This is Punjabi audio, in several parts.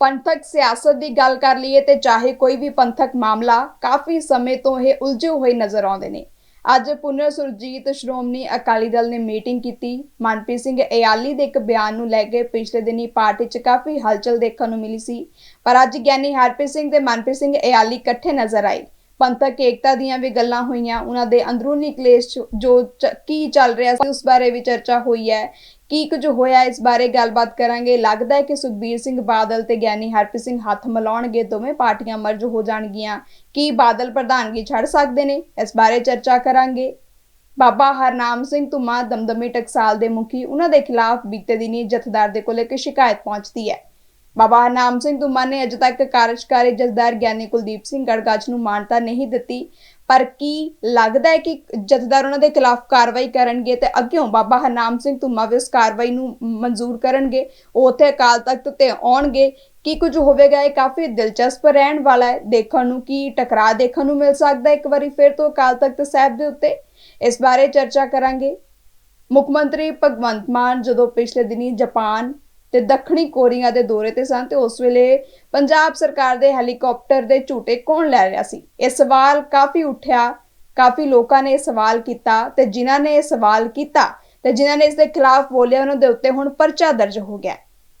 ਪੰਥਕ ਸਿਆਸਤ ਦੀ ਗੱਲ ਕਰ ਲਈਏ ਤੇ ਚਾਹੇ ਕੋਈ ਵੀ ਪੰਥਕ ਮਾਮਲਾ ਕਾਫੀ ਸਮੇਂ ਤੋਂ ਇਹ ਉਲਝੇ ਹੋਏ ਨਜ਼ਰ ਆਉਂਦੇ ਨੇ। ਅੱਜ ਪੁਨਰ ਸੁਰਜੀਤ ਸ਼੍ਰੋਮਣੀ ਅਕਾਲੀ ਦਲ ਨੇ ਮੀਟਿੰਗ ਕੀਤੀ। ਮਨਪ੍ਰੀਤ ਸਿੰਘ ਇਆਲੀ ਦੇ ਇੱਕ ਬਿਆਨ ਨੂੰ ਲੈ ਕੇ ਪਿਛਲੇ ਦਿਨੀ ਪਾਰਟੀ 'ਚ ਕਾਫੀ ਹਲਚਲ ਦੇਖਣ ਨੂੰ ਮਿਲੀ ਸੀ। ਪਰ ਅੱਜ ਗਿਆਨੀ ਹਰਪ੍ਰੀਤ ਸਿੰਘ ਤੇ ਮਨਪ੍ਰੀਤ ਸਿੰਘ ਇਆਲੀ ਇਕੱਠੇ ਨਜ਼ਰ ਆਏ। ਪੰਥਕ ਏਕਤਾ ਦੀਆਂ ਵੀ ਗੱਲਾਂ ਹੋਈਆਂ, ਉਹਨਾਂ ਦੇ ਅੰਦਰੂਨੀ ਕਲੇਸ਼ ਜੋ ਕੀ ਚੱਲ ਰਿਹਾ ਸੀ, ਉਸ ਬਾਰੇ ਵੀ ਚਰਚਾ ਹੋਈ ਹੈ। ਕੀ ਕੁਝ ਹੋਇਆ? ਇਸ ਬਾਰੇ ਗੱਲਬਾਤ ਕਰਾਂਗੇ। ਲੱਗਦਾ ਹੈ ਕਿ ਸੁਖਬੀਰ ਸਿੰਘ ਬਾਦਲ ਤੇ ਗਿਆਨੀ ਹਰਪ੍ਰੀਤ ਸਿੰਘ ਹੱਥ ਮਿਲਾਉਣਗੇ, ਦੋਵੇਂ ਪਾਰਟੀਆਂ ਮਰਜ ਹੋ ਜਾਣਗੀਆਂ। ਕੀ ਬਾਦਲ ਪ੍ਰਧਾਨਗੀ ਛੱਡ ਸਕਦੇ ਨੇ? ਇਸ ਬਾਰੇ ਚਰਚਾ ਕਰਾਂਗੇ। ਬਾਬਾ ਹਰਨਾਮ ਸਿੰਘ ਧੁਮਾ, ਦਮਦਮੀ ਟਕਸਾਲ ਦੇ ਮੁਖੀ, ਉਹਨਾਂ ਦੇ ਖਿਲਾਫ ਬੀਤੇ ਦਿਨੀ ਜਥੇਦਾਰ ਦੇ ਕੋਲ ਇੱਕ ਸ਼ਿਕਾਇਤ ਪਹੁੰਚਦੀ ਹੈ। ਬਾਬਾ ਹਰਨਾਮ ਸਿੰਘ ਧੁਮਾ ਨੇ ਅਜੇ ਤੱਕ ਕਾਰਜਕਾਰੀ ਜਥੇਦਾਰ ਗਿਆਨੀ ਕੁਲਦੀਪ ਸਿੰਘ ਗੜਗਾਚ ਨੂੰ ਮਾਨਤਾ ਨਹੀਂ ਦਿੱਤੀ। ਪਰ ਕੀ ਲੱਗਦਾ ਹੈ ਕਿ ਜਥੇਦਾਰ ਉਹਨਾਂ ਦੇ ਖਿਲਾਫ ਕਾਰਵਾਈ ਕਰਨਗੇ ਤੇ ਅੱਗਿਓਂ ਬਾਬਾ ਹਰਨਾਮ ਸਿੰਘ ਧੁਮਾ ਵੀ ਉਸ ਕਾਰਵਾਈ ਨੂੰ ਮਨਜ਼ੂਰ ਕਰਨਗੇ, ਉਹ ਉੱਥੇ ਅਕਾਲ ਤਖਤ ਤੇ ਆਉਣਗੇ, ਕੀ ਕੁਝ ਹੋਵੇਗਾ? ਇਹ ਕਾਫੀ ਦਿਲਚਸਪ ਰਹਿਣ ਵਾਲਾ ਹੈ, ਦੇਖਣ ਨੂੰ ਕੀ ਟਕਰਾਅ ਦੇਖਣ ਨੂੰ ਮਿਲ ਸਕਦਾ ਇੱਕ ਵਾਰੀ ਫਿਰ ਤੋਂ ਅਕਾਲ ਤਖਤ ਸਾਹਿਬ ਦੇ ਉੱਤੇ? ਇਸ ਬਾਰੇ ਚਰਚਾ ਕਰਾਂਗੇ। ਮੁੱਖ ਮੰਤਰੀ ਭਗਵੰਤ ਮਾਨ ਜਦੋਂ ਪਿਛਲੇ ਦਿਨੀ ਜਾਪਾਨ ਤੇ ਦੱਖਣੀ ਕੋਰੀਆ ਦੇ ਦੌਰੇ ਤੇ ਸਨ ਤੇ ਉਸ ਵੇਲੇ ਪੰਜਾਬ ਸਰਕਾਰ ਦੇ ਹੈਲੀਕਾਪਟਰ ਦੇ ਝੂਟੇ ਕੌਣ ਲੈ ਰਿਹਾ ਸੀ? ਇਹ ਸਵਾਲ ਕਾਫੀ ਉੱਠਿਆ, ਕਾਫੀ ਲੋਕਾਂ ਨੇ ਇਹ ਸਵਾਲ ਕੀਤਾ ਤੇ ਜਿਨ੍ਹਾਂ ਨੇ ਇਹ ਸਵਾਲ ਕੀਤਾ ਤੇ ਜਿਨ੍ਹਾਂ ਨੇ ਇਸ ਦੇ ਖਿਲਾਫ ਬੋਲਿਆ, ਉਹਨਾਂ ਦੇ ਉੱਤੇ ਹੁਣ ਪਰਚਾ ਦਰਜ ਹੋ ਗਿਆ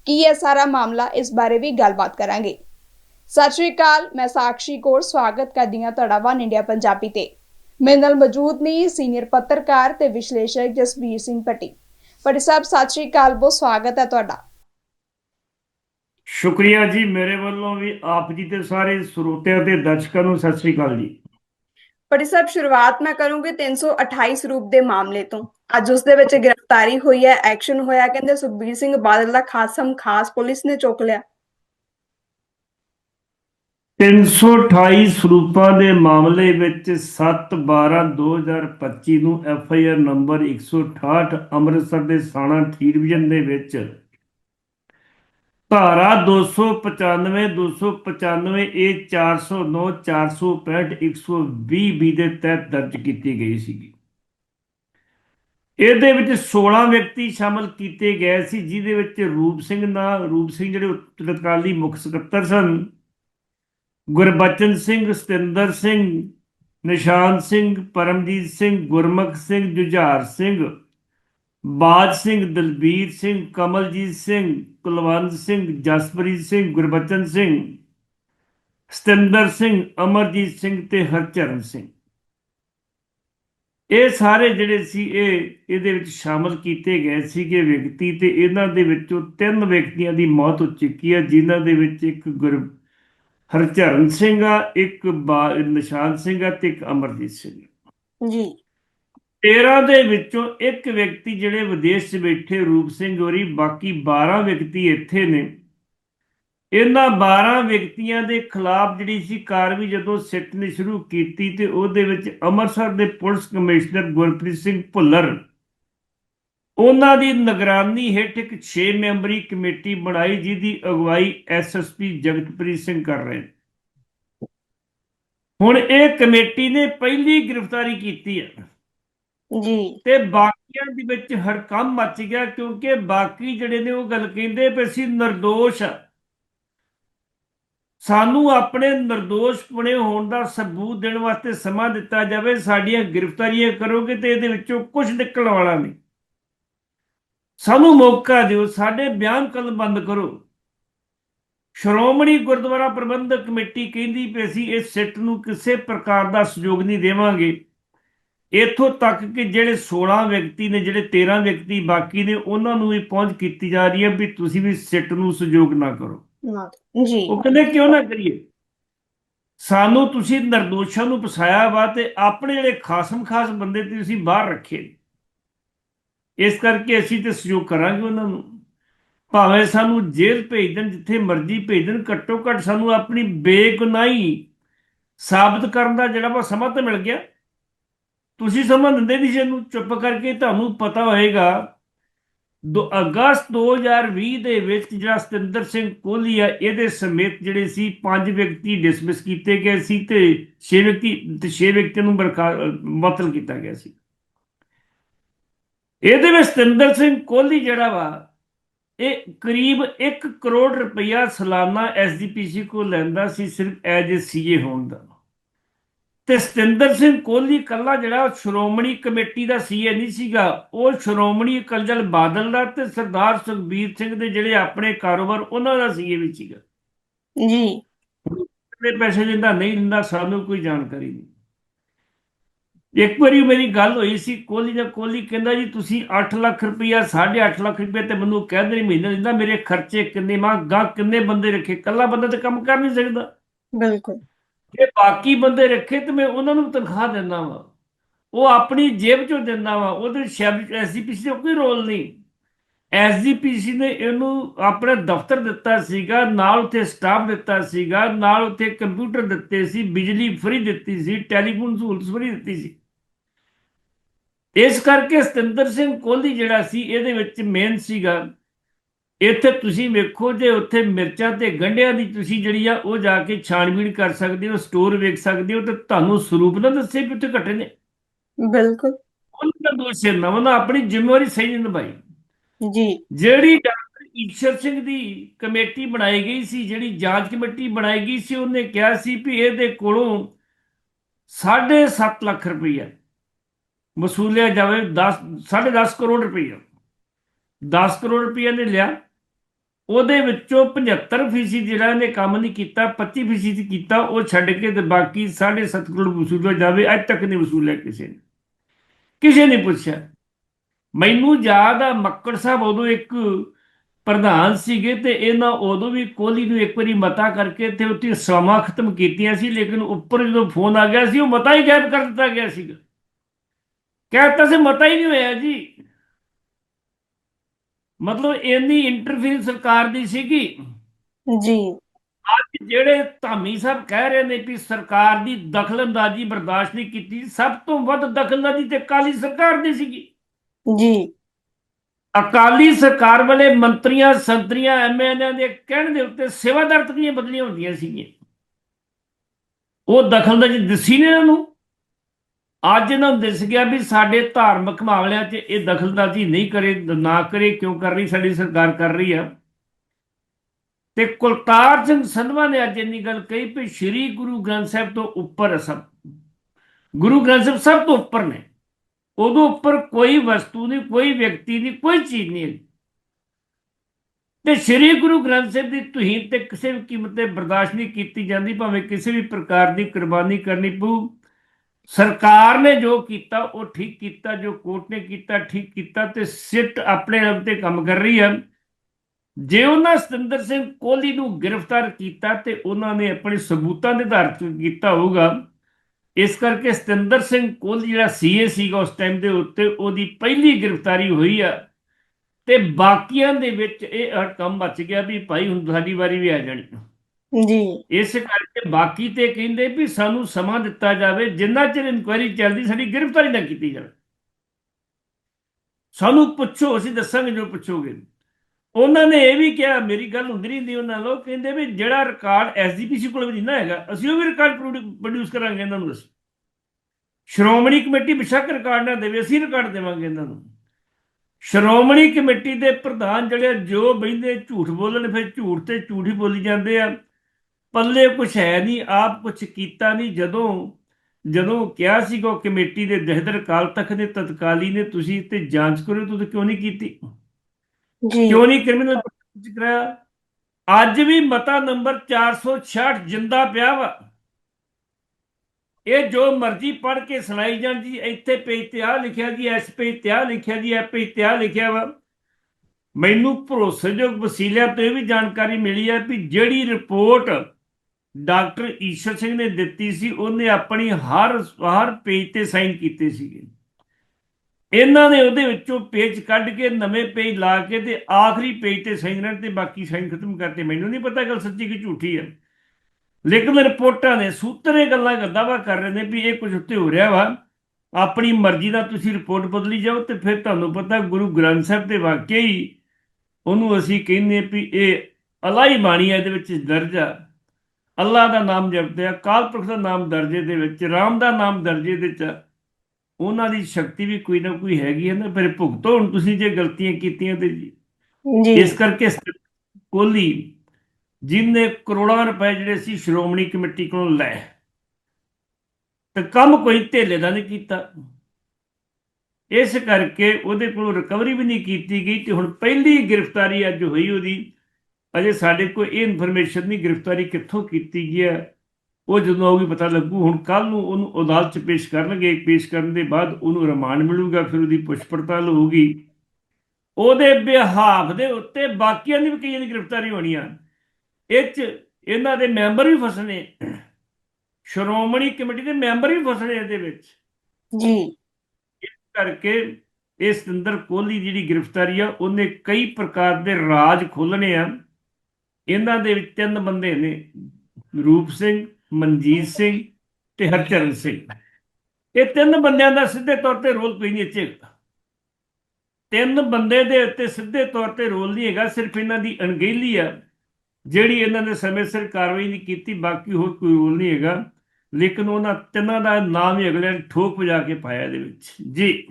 ਕੀ ਇਹ ਸਾਰਾ ਮਾਮਲਾ ਇਸ ਬਾਰੇ ਵੀ ਗੱਲਬਾਤ ਕਰਾਂਗੇ। ਸਤਿ ਸ਼੍ਰੀ ਅਕਾਲ, ਮੈਂ ਸਾਕਸ਼ੀ ਕੌਰ, ਸਵਾਗਤ ਕਰਦੀ ਹਾਂ ਤੁਹਾਡਾ ਵਨ ਇੰਡੀਆ ਪੰਜਾਬੀ ਤੇ। ਮੇਰੇ ਨਾਲ ਮੌਜੂਦ ਨੇ ਸੀਨੀਅਰ ਪੱਤਰਕਾਰ ਤੇ ਵਿਸ਼ਲੇਸ਼ਕ ਜਸਬੀਰ ਸਿੰਘ ਪੱਟੀ ਪੱਟੀ ਸਾਹਿਬ, ਸਤਿ ਸ਼੍ਰੀ ਅਕਾਲ, ਬਹੁਤ ਸਵਾਗਤ ਹੈ ਤੁਹਾਡਾ। ਸ਼ੁਕਰੀਆ ਜੀ ਮੇਰੇ ਵੱਲੋਂ ਵੀ ਆਪ ਜੀ ਤੇ ਸਾਰੇ ਸਰੋਤਿਆਂ ਤੇ ਦਰਸ਼ਕਾਂ ਨੂੰ ਸਤਿ ਸ੍ਰੀ ਅਕਾਲ ਜੀ। ਪੱਟੀ ਸਾਹਿਬ ਸ਼ੁਰੂਆਤ ਮੈਂ ਕਰੂੰਗੀ 328 ਸਰੂਪ ਦੇ ਮਾਮਲੇ ਤੋਂ। ਅੱਜ ਉਸ ਦੇ ਵਿੱਚ ਗ੍ਰਿਫਤਾਰੀ ਹੋਈ ਹੈ ਐਕਸ਼ਨ ਹੋਇਆ ਕਹਿੰਦੇ ਸੁਖਬੀਰ ਸਿੰਘ ਬਾਦਲ ਦਾ ਖਾਸਮ ਖਾਸ ਪੁਲਿਸ ਨੇ ਚੁੱਕ ਲਿਆ। 328 ਸਰੂਪਾਂ ਦੇ ਮਾਮਲੇ ਵਿੱਚ 7/12/2025 ਨੂੰ F I R number 168 Amritsar ਦੇ ਸਾਣਾ ਥੀ ਡਿਵੀਜ਼ਨ ਦੇ ਵਿੱਚ ਧਾਰਾ 295 295 ਏ 409 465 120 ਬੀ ਦੇ ਤਹਿਤ ਦਰਜ ਕੀਤੀ ਗਈ ਸੀਗੀ। ਇਹਦੇ ਵਿੱਚ 16 ਵਿਅਕਤੀ ਸ਼ਾਮਲ ਕੀਤੇ ਗਏ ਸੀ, ਜਿਹਦੇ ਵਿੱਚ ਰੂਪ ਸਿੰਘ ਨਾ ਰੂਪ ਸਿੰਘ ਜਿਹੜੇ ਤਤਕਾਲੀ ਮੁੱਖ ਸਕੱਤਰ ਸਨ। ਗੁਰਬਚਨ ਸਿੰਘ, ਸਤਿੰਦਰ ਸਿੰਘ, ਨਿਸ਼ਾਨ ਸਿੰਘ, ਪਰਮਜੀਤ ਸਿੰਘ, ਗੁਰਮੁਖ ਸਿੰਘ, ਜੁਝਾਰ ਸਿੰਘ ਬਾਜ ਸਿੰਘ, ਦਲਬੀਰ ਸਿੰਘ, ਕਮਲਜੀਤ ਸਿੰਘ, ਕੁਲਵੰਤ ਸਿੰਘ, ਜਸਪ੍ਰੀਤ ਸਿੰਘ, ਗੁਰਬਚਨ ਸਿੰਘ, ਸਤਿੰਦਰ ਸਿੰਘ, ਅਮਰਜੀਤ ਸਿੰਘ ਤੇ ਹਰਚਰਨ ਸਿੰਘ। ਇਹ ਸਾਰੇ ਜਿਹੜੇ ਸੀ, ਇਹ ਇਹਦੇ ਵਿੱਚ ਸ਼ਾਮਲ ਕੀਤੇ ਗਏ ਸੀਗੇ ਵਿਅਕਤੀ ਤੇ ਇਹਨਾਂ ਦੇ ਵਿੱਚੋਂ ਤਿੰਨ ਵਿਅਕਤੀਆਂ ਦੀ ਮੌਤ ਹੋ ਚੁੱਕੀ ਹੈ, ਜਿਨ੍ਹਾਂ ਦੇ ਵਿੱਚ ਇੱਕ ਗੁਰ ਹਰਚਰਨ ਸਿੰਘ ਆ, ਇੱਕ ਬਾ- ਨਿਸ਼ਾਨ ਸਿੰਘ ਆ ਤੇ ਇੱਕ ਅਮਰਜੀਤ ਸਿੰਘ ਜੀ। 13 ਦੇ ਵਿੱਚੋਂ ਇੱਕ ਵਿਅਕਤੀ ਜਿਹੜੇ ਵਿਦੇਸ਼ 'ਚ ਬੈਠੇ ਰੂਪ ਸਿੰਘ ਹੋਰੀ, ਬਾਕੀ 12 ਵਿਅਕਤੀ ਇੱਥੇ ਨੇ। ਇਹਨਾਂ 12 ਵਿਅਕਤੀਆਂ ਦੇ ਖਿਲਾਫ ਜਿਹੜੀ ਸੀ ਕਾਰਵਾਈ ਜਦੋਂ ਸਿੱਟ ਨੇ ਸ਼ੁਰੂ ਕੀਤੀ ਤੇ ਉਹਦੇ ਵਿੱਚ ਅੰਮ੍ਰਿਤਸਰ ਦੇ ਪੁਲਿਸ ਕਮਿਸ਼ਨਰ ਗੁਰਪ੍ਰੀਤ ਸਿੰਘ ਭੁੱਲਰ। ਉਹਨਾਂ ਦੀ ਨਿਗਰਾਨੀ ਹੇਠ ਇੱਕ 6 ਮੈਂਬਰੀ ਕਮੇਟੀ ਬਣਾਈ, ਜਿਹਦੀ ਅਗਵਾਈ ਐਸਐਸਪੀ ਜਗਤਪ੍ਰੀਤ ਸਿੰਘ ਕਰ ਰਹੇ ਹੁਣ ਇਹ ਕਮੇਟੀ ਨੇ ਪਹਿਲੀ ਗ੍ਰਿਫਤਾਰੀ ਕੀਤੀ ਹੈ। ਜੀ। ਤੇ ਬਾਕੀਆਂ ਦੇ ਵਿੱਚ ਹੜਕੰਮ ਮਚ ਗਿਆ ਕਿਉਂਕਿ ਬਾਕੀ ਜਿਹੜੇ ਨੇ ਉਹ ਗੱਲ ਕਹਿੰਦੇ ਵੀ ਅਸੀਂ ਨਿਰਦੋਸ਼। ਸਾਨੂੰ ਆਪਣੇ ਨਿਰਦੋਸ਼ ਪੁਣੇ ਹੋਣ ਦਾ ਸਬੂਤ ਦੇਣ ਵਾਸਤੇ ਸਮਾਂ ਦਿੱਤਾ ਜਾਵੇ, ਸਾਡੀਆਂ ਗ੍ਰਿਫਤਾਰੀਆਂ ਕਰੋਗੇ ਤੇ ਇਹਦੇ ਵਿੱਚੋਂ ਕੁਝ ਨਿਕਲਣ ਵਾਲਾ ਨਹੀਂ। ਸਾਨੂੰ ਮੌਕਾ ਦਿਓ, ਸਾਡੇ ਬਿਆਨ ਕਲਮਬੰਦ ਕਰੋ। ਸ਼੍ਰੋਮਣੀ ਗੁਰਦੁਆਰਾ ਪ੍ਰਬੰਧਕ ਕਮੇਟੀ ਕਹਿੰਦੀ ਪਈ ਅਸੀਂ ਇਸ ਸਿੱਟ ਨੂੰ ਕਿਸੇ ਪ੍ਰਕਾਰ ਦਾ ਸਹਿਯੋਗ ਨਹੀਂ ਦੇਵਾਂਗੇ। ਇੱਥੋਂ ਤੱਕ ਕਿ ਜਿਹੜੇ 16 ਵਿਅਕਤੀ ਨੇ ਜਿਹੜੇ 13 ਵਿਅਕਤੀ ਬਾਕੀ ਨੇ ਉਹਨਾਂ ਨੂੰ ਵੀ ਪਹੁੰਚ ਕੀਤੀ ਜਾ ਰਹੀ ਹੈ ਵੀ ਤੁਸੀਂ ਵੀ ਸਿੱਟ ਨੂੰ ਸਹਿਯੋਗ ਨਾ ਕਰੋ। ਜੀ। ਉਹ ਕਹਿੰਦੇ ਕਿਉਂ ਨਾ ਕਰੀਏ? ਸਾਨੂੰ ਤੁਸੀਂ ਨਿਰਦੋਸ਼ਾਂ ਨੂੰ ਫਸਾਇਆ ਵਾ ਤੇ ਆਪਣੇ ਜਿਹੜੇ ਖਾਸਮ ਖਾਸ ਬੰਦੇ ਤੇ ਤੁਸੀਂ ਬਾਹਰ ਰੱਖੇ। ਇਸ ਕਰਕੇ ਅਸੀਂ ਤੇ ਸਹਿਯੋਗ ਕਰਾਂਗੇ ਉਹਨਾਂ ਨੂੰ। ਭਾਵੇਂ ਸਾਨੂੰ ਜੇਲ੍ਹ ਭੇਜ ਦੇਣ ਜਿੱਥੇ ਮਰਜ਼ੀ ਭੇਜ ਦੇਣ ਘੱਟੋ ਘੱਟ ਸਾਨੂੰ ਆਪਣੀ ਬੇਗੁਨਾਹੀ ਸਾਬਤ ਕਰਨ ਦਾ ਜਿਹੜਾ ਵਾ ਸਮਾਂ ਤਾਂ ਮਿਲ ਗਿਆ। ਤੁਸੀਂ ਸਮਾਂ ਦਿੰਦੇ ਨਹੀਂ ਸੀ ਇਹਨੂੰ, ਚੁੱਪ ਕਰਕੇ ਤੁਹਾਨੂੰ ਪਤਾ ਹੋਏਗਾ। ਦੋ ਅਗਸਤ 2020 ਦੇ ਵਿੱਚ ਜਿਹੜਾ ਸਤਿੰਦਰ ਸਿੰਘ ਕੋਹਲੀ ਆ, ਇਹਦੇ ਸਮੇਤ ਜਿਹੜੇ ਸੀ, ਪੰਜ ਵਿਅਕਤੀ ਡਿਸਮਿਸ ਕੀਤੇ ਗਏ ਸੀ ਤੇ 6 ਵਿਅਕਤੀ, ਤੇ 6 ਵਿਅਕਤੀਆਂ ਨੂੰ ਬਰਖਾ ਕੀਤਾ ਗਿਆ ਸੀ। ਇਹਦੇ ਵਿੱਚ ਸਤਿੰਦਰ ਸਿੰਘ ਕੋਹਲੀ ਜਿਹੜਾ ਵਾ, ਇਹ ਕਰੀਬ 1 ਕਰੋੜ ਰੁਪਇਆ ਸਾਲਾਨਾ ਐਸਜੀਪੀਸੀ ਕੋ ਲੈਂਦਾ ਸੀ, ਸਿਰਫ ਐਜ ਏ ਸੀਏ ਹੋਣ ਦਾ। ਤੇ ਸਤਿੰਦਰ ਸਿੰਘ ਕੋਹਲੀ ਕੱਲਾ ਜਿਹੜਾ ਸ਼੍ਰੋਮਣੀ ਕਮੇਟੀ ਦਾ ਸੀਏ ਨਹੀਂ ਸੀਗਾ ਉਹ ਸ਼੍ਰੋਮਣੀ ਅਕਾਲੀ ਦਲ ਬਾਦਲ ਦਾ ਤੇ ਸਰਦਾਰ ਸੁਖਬੀਰ ਸਿੰਘ ਦੇ ਜਿਹੜੇ ਆਪਣੇ ਕਾਰੋਬਾਰ ਉਹਨਾਂ ਦਾ ਸੀਏ ਵੀ ਸੀਗਾ। ਜੀ। ਕਿੰਨੇ ਪੈਸੇ ਦਿੰਦਾ ਨਹੀਂ ਦਿੰਦਾ ਸਾਨੂੰ ਕੋਈ ਜਾਣਕਾਰੀ ਨਹੀਂ। ਇੱਕ ਵਾਰੀ ਮੇਰੀ ਗੱਲ ਹੋਈ ਸੀ ਕੋਹਲੀ ਦਾ ਕੋਹਲੀ ਕਹਿੰਦਾ ਜੀ ਤੁਸੀਂ 8 ਲੱਖ ਰੁਪਇਆ 8.5 ਲੱਖ ਰੁਪਏ ਤੇ ਮੈਨੂੰ ਕਹਿੰਦੇ ਨਹੀਂ ਮਹੀਨੇ ਦਿੰਦਾ ਮੇਰੇ ਖਰਚੇ ਕਿੰਨੇ ਮਾਂ ਗਾਂ ਕਿੰਨੇ ਬੰਦੇ ਰੱਖੇ ਕੱਲਾ ਬੰਦਾ ਤੇ ਕੰਮ ਕਰ ਨਹੀਂ ਸਕਦਾ। ਬਿਲਕੁਲ। ਜੇ ਬਾਕੀ ਬੰਦੇ ਰੱਖੇ ਤੇ ਮੈਂ ਉਹਨਾਂ ਨੂੰ ਤਨਖਾਹ ਦਿੰਦਾ ਵਾ। ਉਹ ਆਪਣੀ ਜੇਬ ਚੋਂ ਦਿੰਦਾ ਵਾ। ਉਹਦੇ ਸ਼ੈਬ ਐਸਜੀਪੀਸੀ ਦਾ ਕੋਈ ਰੋਲ ਨਹੀਂ। ਐਸਜੀਪੀਸੀ ਨੇ ਇਹਨੂੰ ਆਪਣਾ ਦਫ਼ਤਰ ਦਿੱਤਾ ਸੀਗਾ, ਨਾਲ ਉੱਥੇ ਸਟਾਫ ਦਿੱਤਾ ਸੀਗਾ, ਨਾਲ ਉੱਥੇ ਕੰਪਿਊਟਰ ਦਿੱਤੇ ਸੀ, ਬਿਜਲੀ ਫ੍ਰੀ ਦਿੱਤੀ ਸੀ, ਟੈਲੀਫੋਨ ਸਹੂਲਤ ਫ੍ਰੀ ਦਿੱਤੀ ਸੀ। ਇਸ ਕਰਕੇ ਸਤਿੰਦਰ ਸਿੰਘ ਕੋਹਲੀ ਜਿਹੜਾ ਸੀ, ਇਹਦੇ ਵਿੱਚ ਮੇਨ ਸੀਗਾ। ਇੱਥੇ ਤੁਸੀਂ ਵੇਖੋ ਜੇ ਉੱਥੇ ਮਿਰਚਾਂ ਤੇ ਗੰਢਿਆਂ ਦੀ ਤੁਸੀਂ ਜਿਹੜੀ ਆ ਉਹ ਜਾ ਕੇ ਛਾਣਬੀਣ ਕਰ ਸਕਦੇ ਹੋ ਸਟੋਰ ਵੇਖ ਸਕਦੇ ਹੋ ਤੇ ਤੁਹਾਨੂੰ ਸਰੂਪ ਨਾ ਦੱਸੇ ਵੀ ਉੱਥੇ ਘਟੇ ਨੇ। ਬਿਲਕੁਲ। ਉਹਨਾਂ ਦਾ ਦੋਸ਼ ਨਾ ਉਹਨਾਂ ਆਪਣੀ ਜ਼ਿੰਮੇਵਾਰੀ ਸਹੀ ਨਹੀਂ ਨਿਭਾਈ। ਜੀ। ਜਿਹੜੀ ਡਾਕਟਰ ਈਸ਼ਰ ਸਿੰਘ ਦੀ ਕਮੇਟੀ ਬਣਾਈ ਗਈ ਸੀ ਜਿਹੜੀ ਜਾਂਚ ਕਮੇਟੀ ਬਣਾਈ ਗਈ ਸੀ ਉਹਨੇ ਕਿਹਾ ਸੀ ਵੀ ਇਹਦੇ ਕੋਲੋਂ 7.5 ਲੱਖ ਰੁਪਈਆ ਵਸੂਲਿਆ ਜਾਵੇ 10 10.5 ਕਰੋੜ ਰੁਪਈਆ। 10 ਕਰੋੜ ਰੁਪਈਆ ਨੇ ਲਿਆ। ਉਹਦੇ ਵਿੱਚੋਂ 75% ਜਿਹੜਾ ਇਹਨੇ ਕੰਮ ਨਹੀਂ ਕੀਤਾ 25% ਕੀਤਾ, ਉਹ ਛੱਡ ਕੇ ਤੇ ਬਾਕੀ 7.5 ਕਰੋੜ ਵਸੂਲਿਆ ਜਾਵੇ, ਅੱਜ ਤੱਕ ਨਹੀਂ ਵਸੂਲਿਆ ਕਿਸੇ ਨੇ। ਕਿਸੇ ਨੇ ਪੁੱਛਿਆ। ਮੈਨੂੰ ਯਾਦ ਆ, ਮੱਕੜ ਸਾਹਿਬ ਉਦੋਂ ਇੱਕ ਪ੍ਰਧਾਨ ਸੀਗੇ ਤੇ ਇਹਨਾਂ ਉਦੋਂ ਵੀ ਕੋਹਲੀ ਨੂੰ ਇੱਕ ਵਾਰੀ ਮਤਾ ਕਰਕੇ ਤੇ ਉੱਥੇ ਸਮਾਂ ਖਤਮ ਕੀਤੀਆਂ ਸੀ, ਲੇਕਿਨ ਉੱਪਰ ਜਦੋਂ ਫੋਨ ਆ ਗਿਆ ਸੀ, ਉਹ ਮਤਾ ਹੀ ਗਾਇਬ ਕਰ ਦਿੱਤਾ ਗਿਆ ਸੀਗਾ। ਕਹਿਤਾ ਸੀ, ਮਤਾ ਹੀ ਨਹੀਂ ਹੋਇਆ ਜੀ। ਮਤਲਬ ਇੰਨੀ ਇੰਟਰਫੇਰੈਂਸ ਸਰਕਾਰ ਦੀ ਸੀਗੀ। ਜੀ। ਅੱਜ ਜਿਹੜੇ ਧਾਮੀ ਸਾਹਿਬ ਕਹਿ ਰਹੇ ਨੇ ਕਿ ਸਰਕਾਰ ਦੀ ਦਖਲਅੰਦਾਜ਼ੀ ਬਰਦਾਸ਼ਤ ਨਹੀਂ ਕੀਤੀ ਸਭ ਤੋਂ ਵੱਧ ਦਖਲਅੰਦਾਜ਼ੀ ਤੇ ਕਾਲੀ ਸਰਕਾਰ ਦੀ ਸੀਗੀ। ਜੀ। ਅਕਾਲੀ ਸਰਕਾਰ ਵਾਲੇ ਮੰਤਰੀਆਂ ਸੰਤਰੀਆਂ ਐਮਐਲਏ ਦੇ ਕਹਿਣ ਦੇ ਉੱਤੇ ਸੇਵਾਦਾਰ ਤੱਕ ਦੀਆਂ ਬਦਲੀਆਂ ਹੁੰਦੀਆਂ ਸੀਗੀਆਂ। ਉਹ ਦਖਲਅੰਦਾਜ਼ੀ ਦਿਸੀ ਨੇ ਇਹਨਾਂ ਨੂੰ। ਅੱਜ ਇਹਨਾਂ ਨੂੰ ਦਿਸ ਗਿਆ ਵੀ ਸਾਡੇ ਧਾਰਮਿਕ ਮਾਮਲਿਆਂ 'ਚ ਇਹ ਦਖਲਅੰਦਾਜ਼ੀ ਨਹੀਂ ਕਰੇ, ਨਾ ਕਰੇ, ਕਿਉਂ ਕਰ ਰਹੀ, ਸਾਡੀ ਸਰਕਾਰ ਕਰ ਰਹੀ ਆ। ਤੇ ਕੁਲਤਾਰ ਸਿੰਘ ਸੰਧਵਾ ਨੇ ਅੱਜ ਇੰਨੀ ਗੱਲ ਕਹੀ ਵੀ ਸ੍ਰੀ ਗੁਰੂ ਗ੍ਰੰਥ ਸਾਹਿਬ ਤੋਂ ਉੱਪਰ ਹੈ ਸਭ ਗੁਰੂ ਗ੍ਰੰਥ ਸਾਹਿਬ ਸਭ ਤੋਂ ਉੱਪਰ ਨੇ। ਉਦੋਂ ਉੱਪਰ ਕੋਈ ਵਸਤੂ ਨਹੀਂ, ਕੋਈ ਵਿਅਕਤੀ ਨਹੀਂ, ਕੋਈ ਚੀਜ਼ ਨਹੀਂ ਹੈ ਤੇ ਸ੍ਰੀ ਗੁਰੂ ਗ੍ਰੰਥ ਸਾਹਿਬ ਦੀ ਤੁਹੀਨ ਤੇ ਕਿਸੇ ਵੀ ਕੀਮਤ ਤੇ ਬਰਦਾਸ਼ਤ ਨਹੀਂ ਕੀਤੀ ਜਾਂਦੀ, ਭਾਵੇਂ ਕਿਸੇ ਵੀ ਪ੍ਰਕਾਰ ਦੀ ਕੁਰਬਾਨੀ ਕਰਨੀ ਪਊ। ਸਰਕਾਰ ਨੇ ਜੋ ਕੀਤਾ, ਉਹ ਠੀਕ ਕੀਤਾ, ਜੋ ਕੋਰਟ ਨੇ ਕੀਤਾ, ਠੀਕ ਕੀਤਾ ਤੇ ਸਿੱਟ ਆਪਣੇ ਰੰਗ ਤੇ ਕੰਮ ਕਰ ਰਹੀ ਹੈ। ਜੇ ਉਹਨਾਂ ਸਤਿੰਦਰ ਸਿੰਘ ਕੋਹਲੀ ਨੂੰ ਗ੍ਰਿਫਤਾਰ ਕੀਤਾ ਤੇ ਉਹਨਾਂ ਨੇ ਆਪਣੇ ਸਬੂਤਾਂ ਦੇ ਆਧਾਰ ਤੇ ਕੀਤਾ ਹੋਊਗਾ, ਇਸ ਕਰਕੇ ਸਤਿੰਦਰ ਸਿੰਘ ਕੋਹਲੀ ਜਿਹੜਾ ਸੀਏ ਸੀਗਾ ਉਸ ਟਾਈਮ ਦੇ ਉੱਤੇ, ਉਹਦੀ ਪਹਿਲੀ ਗ੍ਰਿਫਤਾਰੀ ਹੋਈ ਆ। ਤੇ ਬਾਕੀਆਂ ਦੇ ਵਿੱਚ ਇਹ ਕੰਮ ਬਚ ਗਿਆ ਵੀ ਭਾਈ ਹੁਣ ਸਾਡੀ ਵਾਰੀ ਵੀ ਆ ਜਾਣੀ। ਜੀ। ਇਸ ਕਰਕੇ ਬਾਕੀ ਤੇ ਕਹਿੰਦੇ ਵੀ ਸਾਨੂੰ ਸਮਾਂ ਦਿੱਤਾ ਜਾਵੇ, ਜਿੰਨਾ ਚਿਰ ਇਨਕੁਆਇਰੀ ਚੱਲਦੀ, ਸਾਡੀ ਗ੍ਰਿਫਤਾਰੀ ਨਾ ਕੀਤੀ ਜਾਵੇ। ਸਾਨੂੰ ਪੁੱਛੋ, ਅਸੀਂ ਦੱਸਾਂਗੇ ਜੋ ਪੁੱਛੋਗੇ। ਉਹਨਾਂ ਨੇ ਇਹ ਵੀ ਕਿਹਾ, ਮੇਰੀ ਗੱਲ ਹੁੰਦੀ ਨਹੀਂ ਹੁੰਦੀ ਉਹਨਾਂ ਨਾਲ, ਉਹ ਕਹਿੰਦੇ ਵੀ ਜਿਹੜਾ ਰਿਕਾਰਡ ਐਸਜੀਪੀਸੀ ਕੋਲ ਵੀ ਨਹੀਂ ਨਾ ਹੈਗਾ, ਅਸੀਂ ਉਹ ਵੀ ਰਿਕਾਰਡ ਪ੍ਰੋਡਿਊਸ ਕਰਾਂਗੇ ਇਹਨਾਂ ਨੂੰ ਅਸੀਂ ਸ਼੍ਰੋਮਣੀ ਕਮੇਟੀ ਬਿਸ਼ੱਕ ਰਿਕਾਰਡ ਨਾ ਦੇਵੇ, ਅਸੀਂ ਰਿਕਾਰਡ ਦੇਵਾਂਗੇ ਇਹਨਾਂ ਨੂੰ। ਸ਼੍ਰੋਮਣੀ ਕਮੇਟੀ ਦੇ ਪ੍ਰਧਾਨ ਜਿਹੜੇ ਜੋ ਬੈਂਦੇ ਝੂਠ ਬੋਲਣ, ਫਿਰ ਝੂਠ ਤੇ ਝੂਠ ਹੀ ਬੋਲੀ ਜਾਂਦੇ ਆ। ਪੱਲੇ ਕੁਛ ਹੈ ਨਹੀਂ ਆਪ ਕੁਛ ਕੀਤਾ ਨਹੀਂ। ਜਦੋਂ ਜਦੋਂ ਕਿਹਾ ਸੀਗਾ ਉਹ ਕਮੇਟੀ ਦੇ ਜਹਦਰ ਕਾਲ ਤੱਕ ਦੇ ਤਤਕਾਲੀ ਨੇ ਤੁਸੀਂ ਤੇ ਜਾਂਚ ਕਰੋ ਤੁਸੀਂ ਕਿਉਂ ਨਹੀਂ ਕੀਤੀ? ਜੀ। ਕਿਉਂ ਨਹੀਂ ਕ੍ਰਿਮੀਨਲ ਕਰਾਇਆ? ਅੱਜ ਵੀ ਮਤਾ ਨੰਬਰ 466 ਜਿੰਦਾ ਪਿਆ ਵਾ। ਇਹ ਜੋ ਮਰਜ਼ੀ ਪੜ ਕੇ ਸੁਣਾਈ ਜਾਣ ਜੀ ਇੱਥੇ ਪੇਜ ਤੇ ਆ ਲਿਖਿਆ ਜੀ ਐਸ ਪੇਜ ਤੇ ਆ ਲਿਖਿਆ ਜੀ ਐ ਪੇਜ ਤੇ ਆ ਲਿਖਿਆ ਵਾ। ਮੈਨੂੰ ਭਰੋਸੇਯੋਗ ਵਸੀਲਿਆਂ ਤੋਂ ਇਹ ਵੀ ਜਾਣਕਾਰੀ ਮਿਲੀ ਹੈ ਵੀ ਜਿਹੜੀ ਰਿਪੋਰਟ ਡਾਕਟਰ ਈਸ਼ਰ ਸਿੰਘ ਨੇ ਦਿੱਤੀ ਸੀ, ਉਹਨੇ ਆਪਣੀ ਹਰ ਹਰ ਪੇਜ ਤੇ ਸਾਈਨ ਕੀਤੇ ਸੀਗੇ। ਇਹਨਾਂ ਨੇ ਉਹਦੇ ਵਿੱਚੋਂ ਪੇਜ ਕੱਢ ਕੇ, ਨਵੇਂ ਪੇਜ ਲਾ ਕੇ ਤੇ ਆਖਰੀ ਪੇਜ ਤੇ ਸਾਈਨ ਕਰਨ ਤੇ ਬਾਕੀ ਸਾਈਨ ਖਤਮ ਕਰਤੇ। ਮੈਨੂੰ ਨਹੀਂ ਪਤਾ ਗੱਲ ਸੱਚੀ ਕਿ ਝੂਠੀ ਹੈ ਲੇਕਿਨ ਰਿਪੋਰਟਾਂ ਨੇ ਸੂਤਰੇ ਗੱਲਾਂ ਗੱਦਾਵਾ ਕਰ ਰਹੇ ਨੇ ਵੀ ਇਹ ਕੁਝ ਉੱਤੇ ਹੋ ਰਿਹਾ ਵਾ। ਆਪਣੀ ਮਰਜ਼ੀ ਨਾਲ ਤੁਸੀਂ ਰਿਪੋਰਟ ਬਦਲੀ ਜਾਓ ਤੇ ਫਿਰ ਤੁਹਾਨੂੰ ਪਤਾ ਗੁਰੂ ਗ੍ਰੰਥ ਸਾਹਿਬ ਦੇ ਵਾਕਿਆ ਹੀ ਉਹਨੂੰ ਅਸੀਂ ਕਹਿੰਦੇ ਵੀ ਇਹ ਅਲਾਈ ਬਾਣੀ ਹੈ ਇਹਦੇ ਵਿੱਚ ਦਰਜ ਆ। ਅੱਲਾ ਦਾ ਨਾਮ ਜਪਦੇ ਆ ਕਾਲ ਪੁਰਖ ਦਾ ਨਾਮ ਦਰਜੇ ਦੇ ਵਿੱਚ ਰਾਮ ਦਾ ਨਾਮ ਦਰਜੇ ਦੇ ਵਿੱਚ। ਉਹਨਾਂ ਦੀ ਸ਼ਕਤੀ ਵੀ ਕੋਈ ਨਾ ਕੋਈ ਹੈਗੀ ਹੈ ਨਾ ਫਿਰ ਭੁਗਤੋ ਹੁਣ ਤੁਸੀਂ ਜੇ ਗਲਤੀਆਂ ਕੀਤੀਆਂ ਤੇ ਜੀ। ਇਸ ਕਰਕੇ ਕੋਹਲੀ ਜਿਹਨੇ ਕਰੋੜਾਂ ਰੁਪਏ ਜਿਹੜੇ ਸੀ ਸ਼੍ਰੋਮਣੀ ਕਮੇਟੀ ਕੋਲੋਂ ਲਏ ਤੇ ਕੰਮ ਕੋਈ ਧੇਲੇ ਦਾ ਨਹੀਂ ਕੀਤਾ। ਇਸ ਕਰਕੇ ਉਹਦੇ ਕੋਲੋਂ ਰਿਕਵਰੀ ਵੀ ਨਹੀਂ ਕੀਤੀ ਗਈ ਤੇ ਹੁਣ ਪਹਿਲੀ ਗ੍ਰਿਫਤਾਰੀ ਅੱਜ ਹੋਈ ਉਹਦੀ। ਅਜੇ ਸਾਡੇ ਕੋਲ ਇਹ ਇਨਫੋਰਮੇਸ਼ਨ ਨਹੀਂ ਗ੍ਰਿਫਤਾਰੀ ਕਿੱਥੋਂ ਕੀਤੀ ਗਈ ਹੈ? ਉਹ ਜਦੋਂ ਆਊਗੀ ਪਤਾ ਲੱਗੂ ਹੁਣ ਕੱਲ ਨੂੰ ਉਹਨੂੰ ਅਦਾਲਤ 'ਚ ਪੇਸ਼ ਕਰਨਗੇ। ਪੇਸ਼ ਕਰਨ ਦੇ ਬਾਅਦ ਉਹਨੂੰ ਰਿਮਾਂਡ ਮਿਲੂਗਾ ਫਿਰ ਉਹਦੀ ਪੁੱਛ ਪੜਤਾਲ ਹੋਊਗੀ। ਉਹਦੇ ਬਿਹਾਫ ਦੇ ਉੱਤੇ ਬਾਕੀਆਂ ਦੀ ਵੀ ਕਈਆਂ ਦੀ ਗ੍ਰਿਫਤਾਰੀ ਹੋਣੀਆਂ। ਇਹ 'ਚ ਇਹਨਾਂ ਦੇ ਮੈਂਬਰ ਵੀ ਫਸਣੇ। ਸ਼੍ਰੋਮਣੀ ਕਮੇਟੀ ਦੇ ਮੈਂਬਰ ਵੀ ਫਸਣੇ ਇਹਦੇ ਵਿੱਚ। ਜੀ। ਕਰਕੇ ਇਹ ਸਤਿੰਦਰ ਕੋਹਲੀ ਜਿਹੜੀ ਗ੍ਰਿਫਤਾਰੀ ਆ ਉਹਨੇ ਕਈ ਪ੍ਰਕਾਰ ਦੇ ਰਾਜ ਖੋਲਣੇ ਆ। ਇਹਨਾਂ ਦੇ ਵਿੱਚ ਤਿੰਨ ਬੰਦੇ ਨੇ, ਰੂਪ ਸਿੰਘ, ਮਨਜੀਤ ਸਿੰਘ ਤੇ ਹਰਚਰਨ ਸਿੰਘ। ਇਹ ਤਿੰਨ ਬੰਦਿਆਂ ਦਾ ਸਿੱਧੇ ਤੌਰ ਤੇ ਰੋਲ ਕੋਈ ਨਹੀਂ ਇੱਥੇ ਤਿੰਨ ਬੰਦੇ ਦੇ ਉੱਤੇ ਸਿੱਧੇ ਤੌਰ ਤੇ ਰੋਲ ਨਹੀਂ ਹੈਗਾ, ਸਿਰਫ ਇਹਨਾਂ ਦੀ ਅਣਗਹਿਲੀ ਆ, ਜਿਹੜੀ ਇਹਨਾਂ ਨੇ ਸਮੇਂ ਸਿਰ ਕਾਰਵਾਈ ਨਹੀਂ ਕੀਤੀ, ਬਾਕੀ ਹੋਰ ਕੋਈ ਰੋਲ ਨਹੀਂ ਹੈਗਾ। ਲੇਕਿਨ ਉਹਨਾਂ ਤਿੰਨਾਂ ਦਾ ਨਾਮ ਹੀ ਅਗਲੇ ਨੇ ਠੋਕ ਵਜਾ ਕੇ ਪਾਇਆ ਇਹਦੇ ਵਿੱਚ। ਜੀ।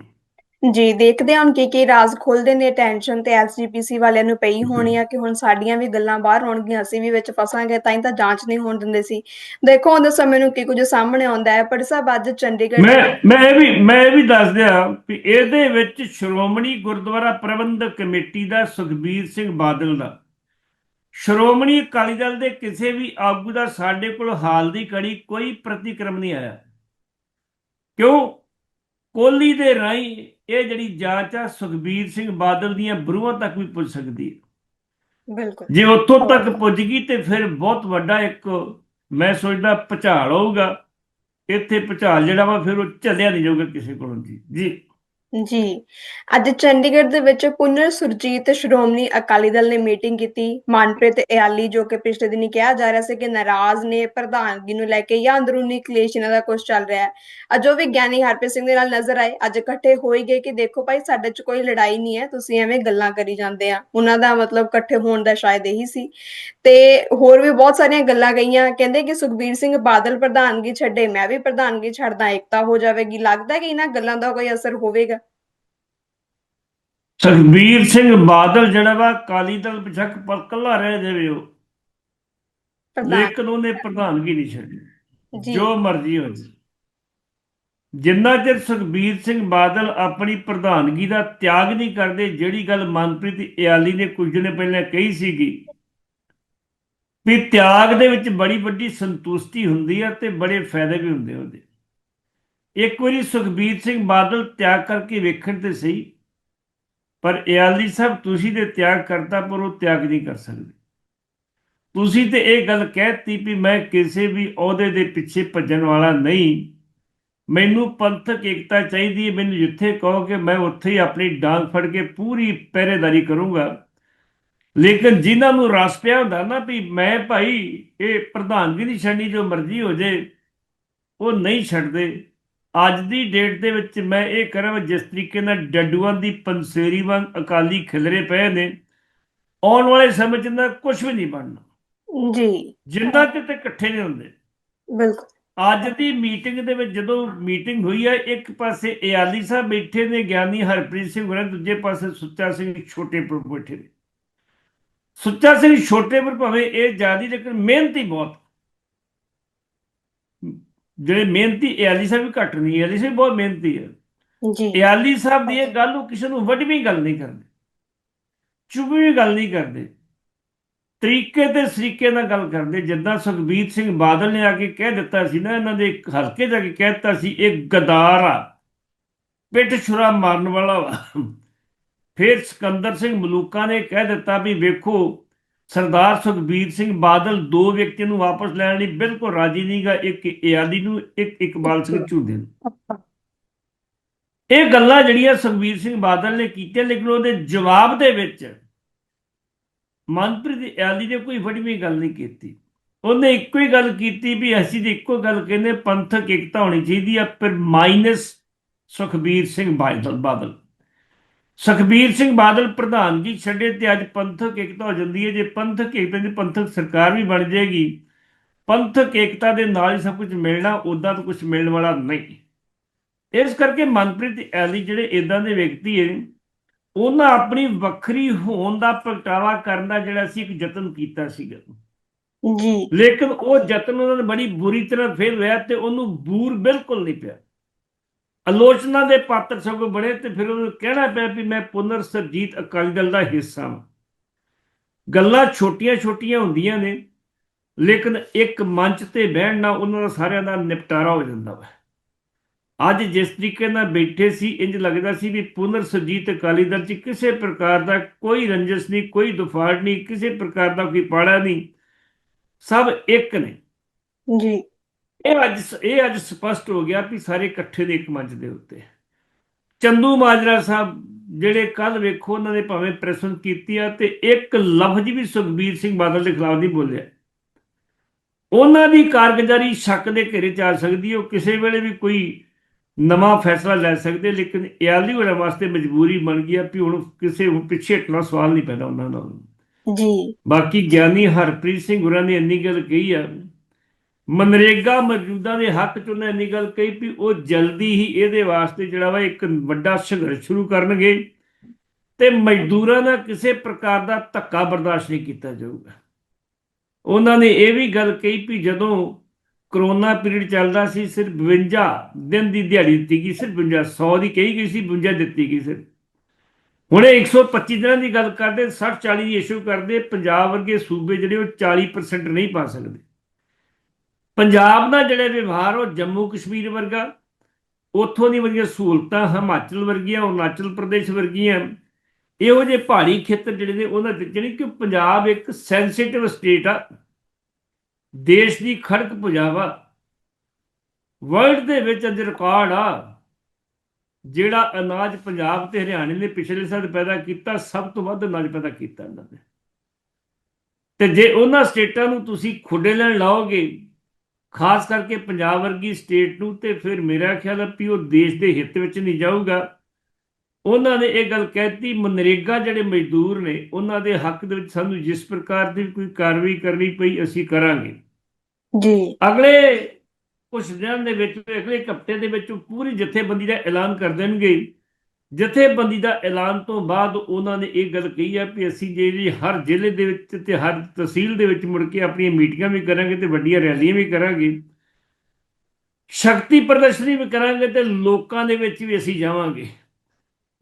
ਜੀ ਦੇਖਦੇ ਹਾਂ ਹੁਣ ਕੀ ਕੀ ਰਾਜ਼ ਖੁੱਲਦੇ ਨੇ ਟੈਨਸ਼ਨ ਤੇ ਐਸਜੀਪੀਸੀ ਵਾਲਿਆਂ ਨੂੰ ਪਈ ਹੋਣੀ ਆ ਕਿ ਹੁਣ ਸਾਡੀਆਂ ਵੀ ਗੱਲਾਂ ਬਾਹਰ ਆਉਣਗੀਆਂ ਅਸੀਂ ਵੀ ਵਿੱਚ ਫਸਾਂਗੇ ਤਾਂ ਹੀ ਤਾਂ ਜਾਂਚ ਨਹੀਂ ਹੋਣ ਦਿੰਦੇ ਸੀ। ਦੇਖੋ ਉਹਦੇ ਸਮੇਂ ਨੂੰ ਕੀ ਕੁਝ ਸਾਹਮਣੇ ਆਉਂਦਾ ਹੈ ਪਰ ਸਾਹਿਬ ਅੱਜ ਚੰਡੀਗੜ੍ਹ ਮੈਂ ਮੈਂ ਇਹ ਵੀ ਮੈਂ ਇਹ ਵੀ ਦੱਸ ਦਿਆਂ ਵੀ ਇਹਦੇ ਵਿੱਚ ਸ਼੍ਰੋਮਣੀ ਗੁਰਦੁਆਰਾ ਪ੍ਰਬੰਧਕ ਕਮੇਟੀ ਦਾ ਸੁਖਬੀਰ ਸਿੰਘ ਬਾਦਲ ਦਾ। ਸ਼੍ਰੋਮਣੀ ਅਕਾਲੀ ਦਲ ਦੇ ਕਿਸੇ ਵੀ ਆਗੂ ਦਾ ਸਾਡੇ ਕੋਲ ਹਾਲ ਦੀ ਕੜੀ ਕੋਈ ਪ੍ਰਤੀਕਰਮ ਨਹੀਂ ਆਇਆ। ਕਿਉਂ? ਕੋਹਲੀ ਦੇ ਰਾਹੀਂ ਇਹ ਜਿਹੜੀ ਜਾਂਚ ਆ ਸੁਖਬੀਰ ਸਿੰਘ ਬਾਦਲ ਦੀਆਂ ਬਰੂਹਾਂ ਤੱਕ ਵੀ ਪੁੱਜ ਸਕਦੀ ਹੈ। ਬਿਲਕੁਲ। ਜੇ ਉੱਥੋਂ ਤੱਕ ਪੁੱਜ ਗਈ ਤੇ ਫਿਰ ਬਹੁਤ ਵੱਡਾ ਇੱਕ ਮੈਂ ਸੋਚਦਾ ਭੁਚਾਲ ਹੋਊਗਾ। ਇੱਥੇ ਭੁਚਾਲ ਜਿਹੜਾ ਵਾ ਫਿਰ ਉਹ ਝੱਲਿਆ ਨਹੀਂ ਜਾਊਗਾ ਕਿਸੇ ਕੋਲੋਂ ਜੀ। ਜੀ। ਜੀ। ਅੱਜ ਚੰਡੀਗੜ੍ਹ ਦੇ ਵਿੱਚ ਪੁਨਰ ਸੁਰਜੀਤ ਸ਼੍ਰੋਮਣੀ ਅਕਾਲੀ ਦਲ ਨੇ ਮੀਟਿੰਗ ਕੀਤੀ। ਮਨਪ੍ਰੀਤ ਇਆਲੀ, ਜੋ ਕਿ ਪਿਛਲੇ ਦਿਨੀ ਕਿਹਾ ਜਾ ਰਿਹਾ ਸੀ ਕਿ ਨਾਰਾਜ਼ ਨੇ ਪ੍ਰਧਾਨਗੀ ਨੂੰ ਲੈ ਕੇ ਜਾਂ ਅੰਦਰੂਨੀ ਕਲੇਸ਼ ਇਹਨਾਂ ਦਾ ਕੁਝ ਚੱਲ ਰਿਹਾ ਹੈ। ਅੱਜ ਉਹ ਵਿਗਿਆਨੀ ਹਰਪ੍ਰੀਤ ਸਿੰਘ ਦੇ ਨਾਲ ਨਜ਼ਰ ਆਏ। ਅੱਜ ਇਕੱਠੇ ਹੋਈ ਗਏ ਕਿ ਦੇਖੋ ਭਾਈ, ਸਾਡੇ 'ਚ ਕੋਈ ਲੜਾਈ ਨਹੀਂ ਹੈ, ਤੁਸੀਂ ਐਵੇਂ ਗੱਲਾਂ ਕਰੀ ਜਾਂਦੇ ਆ। ਉਹਨਾਂ ਦਾ ਮਤਲਬ ਇਕੱਠੇ ਹੋਣ ਦਾ ਸ਼ਾਇਦ ਇਹੀ ਸੀ। ਤੇ ਹੋਰ ਵੀ ਬਹੁਤ ਸਾਰੀਆਂ ਗੱਲਾਂ ਗਈਆਂ। ਕਹਿੰਦੇ ਕਿ ਸੁਖਬੀਰ ਸਿੰਘ ਬਾਦਲ ਪ੍ਰਧਾਨਗੀ ਛੱਡੇ, ਮੈਂ ਵੀ ਪ੍ਰਧਾਨਗੀ ਛੱਡਦਾ, ਏਕਤਾ ਹੋ ਜਾਵੇਗੀ। ਲੱਗਦਾ ਕਿ ਇਹਨਾਂ ਗੱਲਾਂ ਦਾ ਕੋਈ ਅਸਰ ਹੋਵੇਗਾ। ਸੁਖਬੀਰ ਸਿੰਘ ਬਾਦਲ ਜਿਹੜਾ ਵਾ ਕਾਲੀ ਦਲ ਪਿਛਕ ਪਰ ਕੱਲਾ ਰਹਿ ਜਾਵੇ ਉਹ ਲੇਕਿਨ ਉਹਨੇ ਪ੍ਰਧਾਨਗੀ ਨਹੀਂ ਛੱਡੀ। ਜੀ। ਜੋ ਮਰਜ਼ੀ ਹੋ ਜਾਏ ਜਿੰਨਾ ਚਿਰ ਸੁਖਬੀਰ ਸਿੰਘ ਬਾਦਲ ਆਪਣੀ ਪ੍ਰਧਾਨਗੀ ਦਾ ਤਿਆਗ ਨਹੀਂ ਕਰਦੇ ਜਿਹੜੀ ਗੱਲ ਮਨਪ੍ਰੀਤ ਇਆਲੀ ਨੇ ਕੁਝ ਦਿਨ ਪਹਿਲਾਂ ਕਹੀ ਸੀਗੀ ਵੀ ਤਿਆਗ ਦੇ ਵਿੱਚ ਬੜੀ ਵੱਡੀ ਸੰਤੁਸ਼ਟੀ ਹੁੰਦੀ ਹੈ ਤੇ ਬੜੇ ਫਾਇਦੇ ਵੀ ਹੁੰਦੇ ਉਹਦੇ। ਇੱਕ ਵਾਰੀ ਸੁਖਬੀਰ ਸਿੰਘ ਬਾਦਲ ਤਿਆਗ ਕਰਕੇ ਵੇਖਣ ਤੇ ਸਹੀ। ਪਰ ਇਆਲੀ ਸਾਹਿਬ ਤੁਸੀਂ ਤੇ ਤਿਆਗ ਕਰਤਾ, ਪਰ ਉਹ ਤਿਆਗ ਨਹੀਂ ਕਰ ਸਕਦੇ। ਤੁਸੀਂ ਤੇ ਇਹ ਗੱਲ ਕਹਿਤੀ ਵੀ ਮੈਂ ਕਿਸੇ ਵੀ ਅਹੁਦੇ ਦੇ ਪਿੱਛੇ ਭੱਜਣ ਵਾਲਾ ਨਹੀਂ। ਮੈਨੂੰ ਪੰਥਕ ਏਕਤਾ ਚਾਹੀਦੀ ਹੈ, ਮੈਨੂੰ ਜਿੱਥੇ ਕਹੋ ਕਿ ਮੈਂ ਉੱਥੇ ਹੀ ਆਪਣੀ ਡਾਂਗ ਫੜ ਕੇ ਪੂਰੀ ਪਹਿਰੇਦਾਰੀ ਕਰੂੰਗਾ। ਲੇਕਿਨ ਜਿਨ੍ਹਾਂ ਨੂੰ ਰਸ ਪਿਆ ਹੁੰਦਾ ਨਾ ਵੀ ਮੈਂ ਭਾਈ, ਇਹ ਪ੍ਰਧਾਨਗੀ ਨਹੀਂ ਛੱਡਣੀ ਜੋ ਮਰਜ਼ੀ ਹੋ ਜੇ, ਉਹ ਨਹੀਂ ਛੱਡਦੇ। ਅੱਜ ਦੀ ਡੇਟ ਦੇ ਵਿੱਚ ਮੈਂ ਇਹ ਕਰਾਂ ਜਿਸ ਤਰੀਕੇ ਨਾਲ ਡੱਡੂਆਂ ਦੀ ਪੰਸੇਰੀ ਵਾਂਗ ਅਕਾਲੀ ਖਿਲਰੇ ਪਏ ਨੇ ਆਉਣ ਵਾਲੇ ਸਮੇਂ 'ਚ ਨਾ ਕੁਝ ਵੀ ਨਹੀਂ ਬਣਨਾ। ਜੀ। ਜਿੰਨਾ ਕਿਤੇ ਇਕੱਠੇ ਨਹੀਂ ਹੁੰਦੇ। ਬਿਲਕੁਲ। ਅੱਜ ਦੀ ਮੀਟਿੰਗ ਦੇ ਵਿੱਚ ਜਦੋਂ ਮੀਟਿੰਗ ਹੋਈ ਹੈ ਇੱਕ ਪਾਸੇ ਇਆਲੀ ਸਾਹਿਬ ਬੈਠੇ ਨੇ ਗਿਆਨੀ ਹਰਪ੍ਰੀਤ ਸਿੰਘ ਹੋਰਾਂ ਦੂਜੇ ਪਾਸੇ ਸੁੱਚਾ ਸਿੰਘ ਛੋਟੇਪੁਰ ਬੈਠੇ ਨੇ। ਸੁੱਚਾ ਸਿੰਘ ਛੋਟੇਪੁਰ ਭਾਵੇਂ ਇਹ ਜਿਆਦੀ ਲੇਕਿਨ ਮਿਹਨਤੀ ਬਹੁਤ। ਜਿਹੜੇ ਮਿਹਨਤੀ ਇਆਲੀ ਸਾਹਿਬ ਵੀ ਘੱਟ ਨਹੀਂ ਇਆਲੀ ਸਾਹਿਬ ਬਹੁਤ ਮਿਹਨਤੀ ਹੈ। ਜੀ। ਇਆਲੀ ਸਾਹਿਬ ਦੀ ਇਹ ਗੱਲ ਉਹ ਕਿਸੇ ਨੂੰ ਵੱਡਵੀਂ ਗੱਲ ਨਹੀਂ ਕਰਦੇ ਚੁਭਵੀਂ ਗੱਲ ਨਹੀਂ ਕਰਦੇ। ਤਰੀਕੇ ਤੇ ਸਰੀਕੇ ਨਾਲ ਗੱਲ ਕਰਦੇ ਜਿੱਦਾਂ ਸੁਖਬੀਰ ਸਿੰਘ ਬਾਦਲ ਨੇ ਆ ਕੇ ਕਹਿ ਦਿੱਤਾ ਸੀ ਨਾ ਇਹਨਾਂ ਦੇ ਇੱਕ ਹਲਕੇ ਜਾ ਕੇ ਕਹਿ ਦਿੱਤਾ ਸੀ ਇਹ ਗਦਾਰ ਆ ਪਿੱਠ ਛੁਰਾ ਮਾਰਨ ਵਾਲਾ ਵਾ। ਫਿਰ ਸਿਕੰਦਰ ਸਿੰਘ ਮਲੂਕਾ ਨੇ ਕਹਿ ਦਿੱਤਾ ਵੀ ਵੇਖੋ ਸਰਦਾਰ ਸੁਖਬੀਰ ਸਿੰਘ ਬਾਦਲ ਦੋ ਵਿਅਕਤੀਆਂ ਨੂੰ ਵਾਪਸ ਲੈਣ ਲਈ ਬਿਲਕੁਲ ਰਾਜੀ ਨਹੀਂਗਾ ਇੱਕ ਇਆਲੀ ਨੂੰ ਇੱਕ ਇਕਬਾਲ ਸਿੰਘ ਝੂਦੇ ਨੂੰ। ਇਹ ਗੱਲਾਂ ਜਿਹੜੀਆਂ ਸੁਖਬੀਰ ਸਿੰਘ ਬਾਦਲ ਨੇ ਕੀਤੀਆਂ ਲੇਕਿਨ ਉਹਦੇ ਜਵਾਬ ਦੇ ਵਿੱਚ ਮਨਪ੍ਰੀਤ ਇਆਲੀ ਨੇ ਕੋਈ ਵੱਡੀ ਗੱਲ ਨਹੀਂ ਕੀਤੀ। ਉਹਨੇ ਇੱਕੋ ਹੀ ਗੱਲ ਕੀਤੀ ਵੀ ਅਸੀਂ ਤੇ ਇੱਕੋ ਗੱਲ ਕਹਿੰਦੇ ਪੰਥਕ ਏਕਤਾ ਹੋਣੀ ਚਾਹੀਦੀ ਆ ਪਰ ਮਾਈਨਸ ਸੁਖਬੀਰ ਸਿੰਘ ਬਾਦਲ ਬਾਦਲ। ਸੁਖਬੀਰ ਸਿੰਘ ਬਾਦਲ ਪ੍ਰਧਾਨਗੀ ਛੱਡੇ ਤੇ ਅੱਜ ਪੰਥਕ ਏਕਤਾ ਹੋ ਜਾਂਦੀ ਹੈ। ਜੇ ਪੰਥਕ ਏਕਤਾ ਦੀ ਪੰਥਕ ਸਰਕਾਰ ਵੀ ਬਣ ਜਾਏਗੀ ਪੰਥਕ ਏਕਤਾ ਦੇ ਨਾਲ ਹੀ ਸਭ ਕੁਝ ਮਿਲਣਾ ਉਦਾਂ ਤਾਂ ਕੁਝ ਮਿਲਣ ਵਾਲਾ ਨਹੀਂ। ਇਸ ਕਰਕੇ ਮਨਪ੍ਰੀਤ ਐਲੀ ਜਿਹੜੇ ਇਦਾਂ ਦੇ ਵਿਅਕਤੀ ਹੈ ਉਹਨਾਂ ਆਪਣੀ ਵੱਖਰੀ ਹੋਣ ਦਾ ਪ੍ਰਗਟਾਵਾ ਕਰਨ ਦਾ ਜਿਹੜਾ ਸੀ ਇੱਕ ਯਤਨ ਕੀਤਾ ਸੀਗਾ। ਜੀ। ਲੇਕਿਨ ਉਹ ਯਤਨ ਉਹਨਾਂ ਨੇ ਬੜੀ ਬੁਰੀ ਤਰ੍ਹਾਂ ਫੇਲ ਹੋਇਆ ਤੇ ਉਹਨੂੰ ਬੂਰ ਬਿਲਕੁਲ ਨਹੀਂ ਪਿਆ। ਆਲੋਚਨਾ ਦੇ ਪਾਤਰ ਸਗੋਂ ਬਣੇ ਤੇ ਫਿਰ ਉਹਨੂੰ ਕਹਿਣਾ ਪਿਆ ਵੀ ਮੈਂ ਪੁਨਰ ਸਰਜੀਤ ਅਕਾਲੀ ਦਲ ਦਾ ਹਿੱਸਾ ਹਾਂ ਗੱਲਾਂ ਛੋਟੀਆਂ-ਛੋਟੀਆਂ ਹੁੰਦੀਆਂ ਨੇ, ਲੇਕਿਨ ਇੱਕ ਮੰਚ ਤੇ ਬਹਿਣ ਨਾਲ ਉਹਨਾਂ ਦਾ ਸਾਰਿਆਂ ਦਾ ਨਿਪਟਾਰਾ ਹੋ ਜਾਂਦਾ ਵਾ। ਅੱਜ ਜਿਸ ਤਰੀਕੇ ਨਾਲ ਬੈਠੇ ਸੀ, ਇੰਜ ਲੱਗਦਾ ਸੀ ਵੀ ਪੁਨਰ ਸਰਜੀਤ ਅਕਾਲੀ ਦਲ 'ਚ ਕਿਸੇ ਪ੍ਰਕਾਰ ਦਾ ਕੋਈ ਰੰਜਸ ਨਹੀਂ, ਕੋਈ ਦੁਫਾੜ ਨਹੀਂ, ਕਿਸੇ ਪ੍ਰਕਾਰ ਦਾ ਕੋਈ ਪਾੜਾ ਨਹੀਂ। ਸਭ ਇੱਕ ਨੇ। ਜੀ। ਇਹ ਅੱਜ ਇਹ ਅੱਜ ਸਪਸ਼ਟ ਹੋ ਗਿਆ ਵੀ ਸਾਰੇ ਇਕੱਠੇ ਨੇ ਇੱਕ ਮੰਚ ਦੇ ਉੱਤੇ। ਚੰਦੂ ਮਾਜਰਾ ਸਾਹਿਬ ਜਿਹੜੇ ਕੱਲ ਵੇਖੋ ਉਹਨਾਂ ਨੇ ਭਾਵੇਂ ਪ੍ਰੈਸਨ ਕੀਤੀ ਆ ਤੇ ਇੱਕ ਲਫ਼ਜ਼ ਵੀ ਸੁਖਬੀਰ ਸਿੰਘ ਬਾਦਲ ਦੇ ਖਿਲਾਫ ਨਹੀਂ ਬੋਲਿਆ। ਉਹਨਾਂ ਦੀ ਕਾਰਗੁਜ਼ਾਰੀ ਸ਼ੱਕ ਦੇ ਘੇਰੇ ਚ ਆ ਸਕਦੀ ਉਹ ਕਿਸੇ ਵੇਲੇ ਵੀ ਕੋਈ ਨਵਾਂ ਫੈਸਲਾ ਲੈ ਸਕਦੇ ਲੇਕਿਨ ਇਆਲੀ ਹੋਰਾਂ ਵਾਸਤੇ ਮਜਬੂਰੀ ਬਣ ਗਈ ਆ ਵੀ ਹੁਣ ਕਿਸੇ ਹੁਣ ਪਿੱਛੇ ਹਟਣਾ ਸਵਾਲ ਨਹੀਂ ਪੈਦਾ ਉਹਨਾਂ ਨਾਲ ਜੀ। ਬਾਕੀ ਗਿਆਨੀ ਹਰਪ੍ਰੀਤ ਸਿੰਘ ਹੋਰਾਂ ਨੇ ਇੰਨੀ ਗੱਲ ਕਹੀ ਆ ਮਨਰੇਗਾ ਮੌਜੂਦਾ ਦੇ ਹੱਕ ਚ ਉਹਨੇ ਇੰਨੀ ਗੱਲ ਕਹੀ ਵੀ ਉਹ ਜਲਦੀ ਹੀ ਇਹਦੇ ਵਾਸਤੇ ਜਿਹੜਾ ਵਾ ਇੱਕ ਵੱਡਾ ਸੰਘਰਸ਼ ਸ਼ੁਰੂ ਕਰਨਗੇ ਤੇ ਮਜ਼ਦੂਰਾਂ ਨਾਲ ਕਿਸੇ ਪ੍ਰਕਾਰ ਦਾ ਧੱਕਾ ਬਰਦਾਸ਼ਤ ਨਹੀਂ ਕੀਤਾ ਜਾਊਗਾ। ਉਹਨਾਂ ਨੇ ਇਹ ਵੀ ਗੱਲ ਕਹੀ ਵੀ ਜਦੋਂ ਕਰੋਨਾ ਪੀਰੀਅਡ ਚੱਲਦਾ ਸੀ, ਸਿਰਫ 52 ਦਿਨ ਦੀ ਦਿਹਾੜੀ ਦਿੱਤੀ ਗਈ, ਸਿਰਫ 52 100 ਦੀ ਕਹੀ ਗਈ ਸੀ 52 ਦਿੱਤੀ ਗਈ ਸਿਰਫ। ਹੁਣ ਇਹ 125 ਦਿਨਾਂ ਦੀ ਗੱਲ ਕਰਦੇ 60 40 ਦੀ ਇਸ਼ੂ ਕਰਦੇ, ਪੰਜਾਬ ਵਰਗੇ ਸੂਬੇ ਜਿਹੜੇ ਉਹ 40% ਨਹੀਂ ਪਾ ਸਕਦੇ। ਪੰਜਾਬ ਦਾ ਜਿਹੜਾ ਵਿਵਹਾਰ, ਉਹ ਜੰਮੂ ਕਸ਼ਮੀਰ ਵਰਗਾ, ਉੱਥੋਂ ਦੀ ਵਰਗੀਆਂ ਸਹੂਲਤਾਂ ਹਿਮਾਚਲ ਵਰਗੀਆਂ, ਅਰੁਣਾਚਲ ਪ੍ਰਦੇਸ਼ ਵਰਗੀਆਂ, ਇਹੋ ਜਿਹੇ ਪਹਾੜੀ ਖੇਤਰ ਜਿਹੜੇ ਨੇ, ਉਹਨਾਂ ਦੇ ਜਿਹੜੀ ਕਿ ਪੰਜਾਬ ਇੱਕ ਸੈਂਸਿਟਿਵ ਸਟੇਟ ਆ। ਦੇਸ਼ ਦੀ ਖੜਕ ਪੁਜਾਵਾ। ਵਰਲਡ ਦੇ ਵਿੱਚ ਅੱਜ ਰਿਕਾਰਡ ਆ, ਜਿਹੜਾ ਅਨਾਜ ਪੰਜਾਬ ਤੇ ਹਰਿਆਣੇ ਨੇ ਪਿਛਲੇ ਸਾਲ ਪੈਦਾ ਕੀਤਾ, ਸਭ ਤੋਂ ਵੱਧ ਅਨਾਜ ਪੈਦਾ ਕੀਤਾ ਇਹਨਾਂ ਨੇ। ਤੇ ਜੇ ਉਹਨਾਂ ਸਟੇਟਾਂ ਨੂੰ ਤੁਸੀਂ ਖੁੱਡੇ ਲੈਣ ਲਾਓਗੇ ਖਾਸ ਕਰਕੇ ਪੰਜਾਬ ਵਰਗੀ ਸਟੇਟ ਨੂੰ ਤੇ ਫਿਰ ਮੇਰਾ ਖਿਆਲ ਹੈ ਵੀ ਉਹ ਦੇਸ਼ ਦੇ ਹਿੱਤ ਵਿੱਚ ਨਹੀਂ ਜਾਊਗਾ। ਉਹਨਾਂ ਨੇ ਇਹ ਗੱਲ ਕਹਿਤੀ ਮਨਰੇਗਾ ਜਿਹੜੇ ਮਜ਼ਦੂਰ ਨੇ ਉਹਨਾਂ ਦੇ ਹੱਕ ਦੇ ਵਿੱਚ ਸਾਨੂੰ ਜਿਸ ਪ੍ਰਕਾਰ ਦੀ ਕੋਈ ਕਾਰਵਾਈ ਕਰਨੀ ਪਈ ਅਸੀਂ ਕਰਾਂਗੇ। ਜੀ। ਅਗਲੇ ਕੁਝ ਦਿਨਾਂ ਦੇ ਵਿੱਚ ਅਗਲੇ ਹਫ਼ਤੇ ਦੇ ਵਿੱਚ ਪੂਰੀ ਜਥੇਬੰਦੀ ਦਾ ਐਲਾਨ ਕਰ ਦੇਣਗੇ। ਜਥੇਬੰਦੀ ਦਾ ਐਲਾਨ ਤੋਂ ਬਾਅਦ ਉਹਨਾਂ ਨੇ ਇਹ ਗੱਲ ਕਹੀ ਹੈ ਕਿ ਅਸੀਂ ਜਿਹੜੀ ਹਰ ਜ਼ਿਲ੍ਹੇ ਦੇ ਵਿੱਚ ਤੇ ਹਰ ਤਹਿਸੀਲ ਦੇ ਵਿੱਚ ਮੁੜ ਕੇ ਆਪਣੀਆਂ ਮੀਟਿੰਗਾਂ ਵੀ ਕਰਾਂਗੇ ਤੇ ਵੱਡੀਆਂ ਰੈਲੀਆਂ ਵੀ ਕਰਾਂਗੇ, ਸ਼ਕਤੀ ਪ੍ਰਦਰਸ਼ਨੀ ਵੀ ਕਰਾਂਗੇ ਤੇ ਲੋਕਾਂ ਦੇ ਵਿੱਚ ਵੀ ਅਸੀਂ ਜਾਵਾਂਗੇ।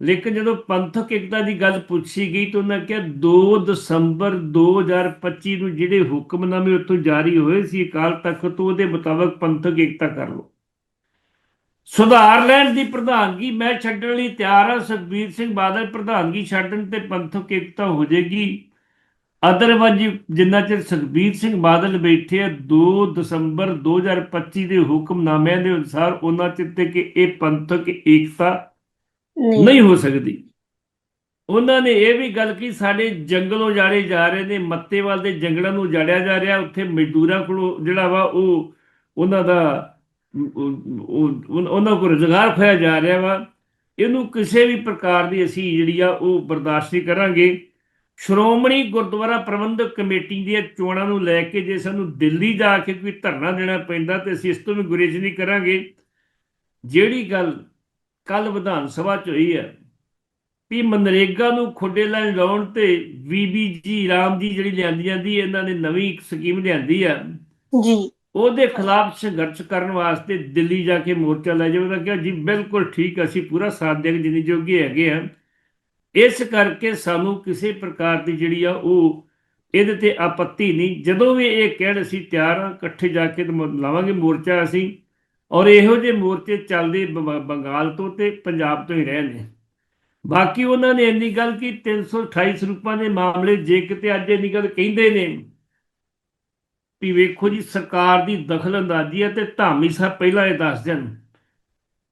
ਲੇਕਿਨ ਜਦੋਂ ਪੰਥਕ ਏਕਤਾ ਦੀ ਗੱਲ ਪੁੱਛੀ ਗਈ ਤਾਂ ਉਹਨਾਂ ਕਿਹਾ 2 ਦਸੰਬਰ 2025 ਨੂੰ ਜਿਹੜੇ ਹੁਕਮਨਾਮੇ ਉੱਥੋਂ ਜਾਰੀ ਹੋਏ ਸੀ ਅਕਾਲ ਤਖਤ ਤੋਂ ਉਹਦੇ ਮੁਤਾਬਕ ਪੰਥਕ ਏਕਤਾ ਕਰ ਲਓ। ਸੁਧਾਰ ਲੈਣ ਦੀ ਪ੍ਰਧਾਨਗੀ ਮੈਂ ਛੱਡਣ ਲਈ ਤਿਆਰ ਹਾਂ। ਸੁਖਬੀਰ ਸਿੰਘ ਬਾਦਲ ਪ੍ਰਧਾਨਗੀ ਛੱਡਣ ਤੇ ਪੰਥਕ ਏਕਤਾ ਹੋ ਜਾਏਗੀ। ਅਦਰਵਾਇਜ਼ ਜਿੰਨਾ ਚਿਰ ਸੁਖਬੀਰ ਸਿੰਘ ਬਾਦਲ ਬੈਠੇ ਆ 2 ਦਸੰਬਰ 2025 ਦੇ ਹੁਕਮਨਾਮਿਆਂ ਦੇ ਅਨੁਸਾਰ ਉਹਨਾਂ ਚਿਰ ਤੇ ਕਿ ਇਹ ਪੰਥਕ ਏਕਤਾ ਨਹੀਂ। ਹੋ ਸਕਦੀ। ਉਹਨਾਂ ਨੇ ਇਹ ਵੀ ਗੱਲ ਕੀ ਸਾਡੇ ਜੰਗਲ ਉਜਾੜੇ ਜਾ ਰਹੇ ਨੇ ਮੱਤੇਵਾਲ ਦੇ ਜੰਗਲਾਂ ਨੂੰ ਉਜਾੜਿਆ ਜਾ ਰਿਹਾ ਉੱਥੇ ਮਜ਼ਦੂਰਾਂ ਕੋਲ ਜਿਹੜਾ ਵਾ ਉਹ ਉਹਨਾਂ ਦਾ ਉਹਨਾਂ ਕੋਲ ਰੁਜ਼ਗਾਰ ਖੋਇਆ ਜਾ ਰਿਹਾ ਵਾ। ਇਹਨੂੰ ਕਿਸੇ ਵੀ ਪ੍ਰਕਾਰ ਦੀ ਅਸੀਂ ਜਿਹੜੀ ਆ ਉਹ ਬਰਦਾਸ਼ਤ ਨਹੀਂ ਕਰਾਂਗੇ। ਸ਼੍ਰੋਮਣੀ ਗੁਰਦੁਆਰਾ ਪ੍ਰਬੰਧਕ ਕਮੇਟੀ ਦੀਆਂ ਚੋਣਾਂ ਨੂੰ ਲੈ ਕੇ ਜੇ ਸਾਨੂੰ ਦਿੱਲੀ ਜਾ ਕੇ ਕੋਈ ਧਰਨਾ ਦੇਣਾ ਪੈਂਦਾ ਤੇ ਅਸੀਂ ਇਸ ਤੋਂ ਵੀ ਗੁਰੇਜ਼ ਨਹੀਂ ਕਰਾਂਗੇ। ਜਿਹੜੀ ਗੱਲ ਕੱਲ ਵਿਧਾਨ ਸਭਾ ਚ ਹੋਈ ਹੈ ਵੀ ਮਨਰੇਗਾ ਨੂੰ ਖੁੱਡੇ ਲੈਣ ਲਾਉਣ ਤੇ ਬੀਬੀਜੀ ਰਾਮ ਜੀ ਜਿਹੜੀ ਲਿਆਂਦੀ ਜਾਂਦੀ ਹੈ, ਇਹਨਾਂ ਨੇ ਨਵੀਂ ਸਕੀਮ ਲਿਆਂਦੀ ਆ। ਜੀ। ਉਹਦੇ ਖਿਲਾਫ ਸੰਘਰਸ਼ ਕਰਨ ਵਾਸਤੇ ਦਿੱਲੀ ਜਾ ਕੇ ਮੋਰਚਾ ਲੈ ਜਾਵੇ ਤਾਂ ਕਿਹਾ, ਜੀ, ਬਿਲਕੁਲ ਠੀਕ, ਅਸੀਂ ਪੂਰਾ ਸਾਥ ਦੇ ਜਿੰਨੀ ਜੋਗੇ ਹੈਗੇ ਆ। ਇਸ ਕਰਕੇ ਸਾਨੂੰ ਕਿਸੇ ਪ੍ਰਕਾਰ ਦੀ ਜਿਹੜੀ ਆ ਉਹ ਇਹਦੇ ਤੇ ਆਪੱਤੀ ਨਹੀਂ। ਜਦੋਂ ਵੀ ਇਹ ਕਹਿਣ, ਅਸੀਂ ਤਿਆਰ ਆ ਇਕੱਠੇ ਜਾ ਕੇ ਲਾਵਾਂਗੇ ਮੋਰਚਾ ਅਸੀਂ। ਔਰ ਇਹੋ ਜਿਹੇ ਮੋਰਚੇ ਚੱਲਦੇ ਬੰਗਾਲ ਤੋਂ ਤੇ ਪੰਜਾਬ ਤੋਂ ਹੀ ਰਹੇ ਨੇ ਬਾਕੀ ਉਹਨਾਂ ਨੇ ਇੰਨੀ ਗੱਲ ਕੀ 328 ਸਰੂਪਾਂ ਦੇ ਮਾਮਲੇ ਜੇ ਕਿਤੇ ਅੱਜ ਇੰਨੀ ਗੱਲ ਕਹਿੰਦੇ ਨੇ ਵੀ ਵੇਖੋ ਜੀ, ਸਰਕਾਰ ਦੀ ਦਖਲ ਅੰਦਾਜ਼ੀ ਹੈ ਤੇ ਧਾਮੀ ਸਾਹਿਬ ਪਹਿਲਾਂ ਇਹ ਦੱਸ ਦੇਣ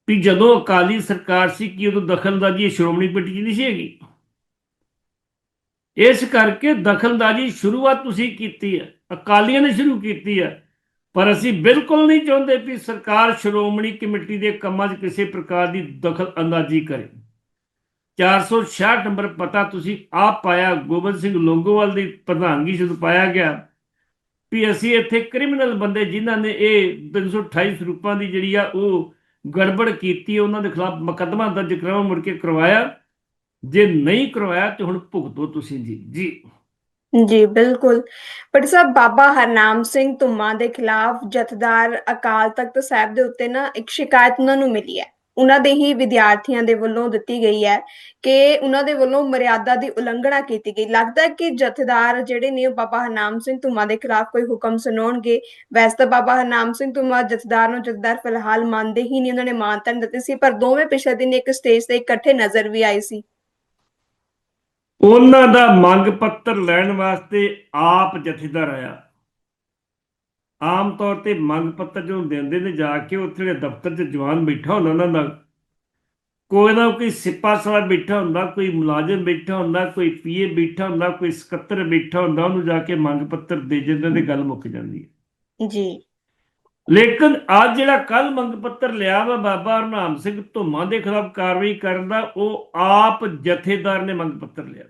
ਵੀ ਜਦੋਂ ਅਕਾਲੀ ਸਰਕਾਰ ਸੀ ਕਿ ਉਦੋਂ ਦਖਲ ਅੰਦਾਜ਼ੀ ਸ਼੍ਰੋਮਣੀ ਕਮੇਟੀ 'ਚ ਨਹੀਂ ਸੀ ਹੈਗੀ। ਇਸ ਕਰਕੇ ਦਖਲ ਸ਼ੁਰੂਆਤ ਤੁਸੀਂ ਕੀਤੀ ਹੈ, ਅਕਾਲੀਆਂ ਨੇ ਸ਼ੁਰੂ ਕੀਤੀ ਹੈ, ਪਰ ਅਸੀਂ ਬਿਲਕੁਲ ਨਹੀਂ ਚਾਹੁੰਦੇ ਵੀ ਸਰਕਾਰ ਸ਼੍ਰੋਮਣੀ ਕਮੇਟੀ ਦੇ ਕੰਮਾਂ 'ਚ ਕਿਸੇ ਪ੍ਰਕਾਰ ਦੀ ਦਖਲ ਅੰਦਾਜ਼ੀ ਕਰੇ। 466 ਨੰਬਰ ਪਤਾ ਤੁਸੀਂ ਆਪ ਪਾਇਆ, ਗੋਬਿੰਦ ਸਿੰਘ ਲੋਂਗੋਵਾਲ ਦੀ ਪ੍ਰਧਾਨਗੀ ਜਦੋਂ ਪਾਇਆ ਗਿਆ ਵੀ ਅਸੀਂ ਇੱਥੇ ਕ੍ਰਿਮੀਨਲ ਬੰਦੇ ਜਿਨ੍ਹਾਂ ਨੇ ਇਹ 328 ਸਰੂਪਾਂ ਦੀ ਜਿਹੜੀ ਆ ਉਹ ਗੜਬੜ ਕੀਤੀ, ਉਹਨਾਂ ਦੇ ਖਿਲਾਫ ਮੁਕੱਦਮਾ ਦਰਜ ਕਰਾਉ ਮੁੜ ਕੇ ਕਰਵਾਇਆ। ਜੇ ਨਹੀਂ ਕਰਵਾਇਆ ਤੇ ਹੁਣ ਭੁਗਤੋ ਤੁਸੀਂ ਜੀ। ਜੀ। ਜੀ, ਬਿਲਕੁਲ। ਪਰ ਸਾਹਿਬ, ਬਾਬਾ ਹਰਨਾਮ ਸਿੰਘ ਧੁੰਮਾ ਦੇ ਖਿਲਾਫ ਜਥੇਦਾਰ ਅਕਾਲ ਤਖਤ ਸਾਹਿਬ ਦੇ ਉੱਤੇ ਨਾ ਇੱਕ ਸ਼ਿਕਾਇਤ ਉਹਨਾਂ ਨੂੰ ਮਿਲੀ ਹੈ। ਉਹਨਾਂ ਦੇ ਹੀ ਵਿਦਿਆਰਥੀਆਂ ਦੇ ਵੱਲੋਂ ਦਿੱਤੀ ਗਈ ਹੈ ਕਿ ਉਹਨਾਂ ਦੇ ਵੱਲੋਂ ਮਰਿਆਦਾ ਦੀ ਉਲੰਘਣਾ ਕੀਤੀ ਗਈ। ਲੱਗਦਾ ਕਿ ਜਥੇਦਾਰ ਜਿਹੜੇ ਨੇ ਬਾਬਾ ਹਰਨਾਮ ਸਿੰਘ ਧੁੰਮਾ ਦੇ ਖਿਲਾਫ ਕੋਈ ਹੁਕਮ ਸੁਣਾਉਣਗੇ। ਵੈਸੇ ਤਾਂ ਬਾਬਾ ਹਰਨਾਮ ਸਿੰਘ ਧੁੰਮਾ ਜਥੇਦਾਰ ਨੂੰ ਜਥੇਦਾਰ ਫਿਲਹਾਲ ਮੰਨਦੇ ਹੀ ਨਹੀਂ, ਉਹਨਾਂ ਨੇ ਮਾਨਤਾ ਨਹੀਂ ਦਿੱਤੀ ਸੀ, ਪਰ ਦੋਵੇਂ ਪਿਛਲੇ ਦਿਨ ਇੱਕ ਸਟੇਜ ਤੇ ਇਕੱਠੇ ਨਜ਼ਰ ਵੀ ਆਏ ਸੀ। ਉਹਨਾਂ ਦਾ ਮੰਗ ਪੱਤਰ ਲੈਣ ਵਾਸਤੇ ਆਪ ਜਥੇਦਾਰ ਆਇਆ। ਆਮ ਤੌਰ ਤੇ ਮੰਗ ਪੱਤਰ ਜਦੋਂ ਦਿੰਦੇ ਨੇ ਜਾ ਕੇ ਉੱਥੇ ਦੇ ਦਫ਼ਤਰ 'ਚ ਜਵਾਨ ਬੈਠਾ ਹੁੰਦਾ ਉਹਨਾਂ ਦਾ ਕੋਈ ਨਾ ਕੋਈ ਸਿਪਾ ਸਾਲਾ ਬੈਠਾ ਹੁੰਦਾ ਕੋਈ ਮੁਲਾਜ਼ਮ ਬੈਠਾ ਹੁੰਦਾ ਕੋਈ ਪੀਏ ਬੈਠਾ ਹੁੰਦਾ ਕੋਈ ਸਕੱਤਰ ਬੈਠਾ ਹੁੰਦਾ ਉਹਨੂੰ ਜਾ ਕੇ ਮੰਗ ਪੱਤਰ ਦੇ ਜਿੰਨਾਂ ਦੀ ਗੱਲ ਮੁੱਕ ਜਾਂਦੀ ਹੈ। ਜੀ। ਲੇਕਿਨ ਅੱਜ ਜਿਹੜਾ ਕੱਲ ਮੰਗ ਪੱਤਰ ਲਿਆ ਵਾ ਬਾਬਾ ਹਰਨਾਮ ਸਿੰਘ ਧੁੰਮਾ ਦੇ ਖਿਲਾਫ ਕਾਰਵਾਈ ਕਰਨ ਦਾ ਉਹ ਆਪ ਜਥੇਦਾਰ ਨੇ ਮੰਗ ਪੱਤਰ ਲਿਆ।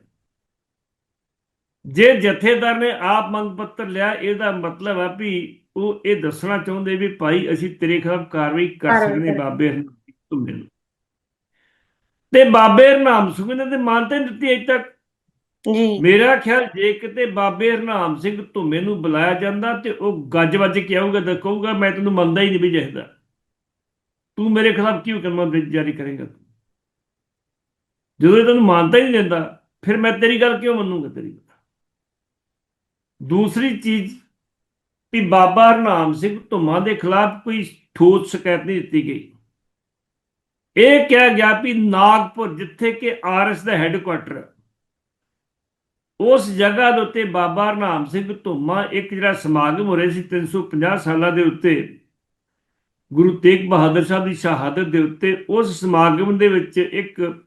ਜੇ ਜਥੇਦਾਰ ਨੇ ਆਪ ਮੰਗ ਪੱਤਰ ਲਿਆ ਇਹਦਾ ਮਤਲਬ ਹੈ ਵੀ ਉਹ ਇਹ ਦੱਸਣਾ ਚਾਹੁੰਦੇ ਵੀ ਭਾਈ ਅਸੀਂ ਤੇਰੇ ਖਿਲਾਫ ਕਾਰਵਾਈ ਕਰ ਸਕਦੇ ਬਾਬੇ ਧੁੰਮੇ ਨੂੰ ਤੇ ਬਾਬੇ ਹਰਨਾਮ ਸਿੰਘ ਨੇ ਤੇ ਮਾਨਤਾ ਦਿੱਤੀ ਅਜੇ ਤੱਕ। ਜੀ। ਮੇਰਾ ਖਿਆਲ ਜੇ ਕਿਤੇ ਬਾਬੇ ਹਰਨਾਮ ਸਿੰਘ ਧੁੰਮੇ ਨੂੰ ਬੁਲਾਇਆ ਜਾਂਦਾ ਤੇ ਉਹ ਗੱਜ ਵੱਜ ਕੇ ਆਊਗਾ ਤੇ ਕਹੂਗਾ ਮੈਂ ਤੈਨੂੰ ਮੰਨਦਾ ਹੀ ਨਹੀਂ ਵੀ ਜਹਦਾ ਤੂੰ ਮੇਰੇ ਖਿਲਾਫ ਕੀ ਹੁਕਮ ਜਾਰੀ ਕਰੇਗਾ ਜਦੋਂ ਇਹ ਤੈਨੂੰ ਮਾਨਤਾ ਹੀ ਨਹੀਂ ਦਿੰਦਾ ਫਿਰ ਮੈਂ ਤੇਰੀ ਗੱਲ ਕਿਉਂ ਮੰਨੂਗਾ ਤੇਰੀ ਦੂਸਰੀ ਚੀਜ਼ ਵੀ ਬਾਬਾ ਹਰਨਾਮ ਸਿੰਘ ਧੁੰਮਾ ਦੇ ਖਿਲਾਫ ਕੋਈ ਠੋਸ ਸ਼ਿਕਾਇਤ ਨਹੀਂ ਦਿੱਤੀ ਗਈ। ਇਹ ਕਿਹਾ ਗਿਆ ਵੀ ਨਾਗਪੁਰ, ਜਿੱਥੇ ਕਿ ਆਰਐਸ ਦਾ ਹੈੱਡਕੁਆਟਰ ਉਸ ਜਗ੍ਹਾ ਦੇ ਉੱਤੇ ਬਾਬਾ ਹਰਨਾਮ ਸਿੰਘ ਧੁੰਮਾ ਇੱਕ ਜਿਹੜਾ ਸਮਾਗਮ ਹੋ ਰਿਹਾ ਸੀ 350 ਸਾਲਾਂ ਦੇ ਉੱਤੇ, ਗੁਰੂ ਤੇਗ ਬਹਾਦਰ ਸਾਹਿਬ ਦੀ ਸ਼ਹਾਦਤ ਦੇ ਉੱਤੇ, ਉਸ ਸਮਾਗਮ ਦੇ ਵਿੱਚ ਇੱਕ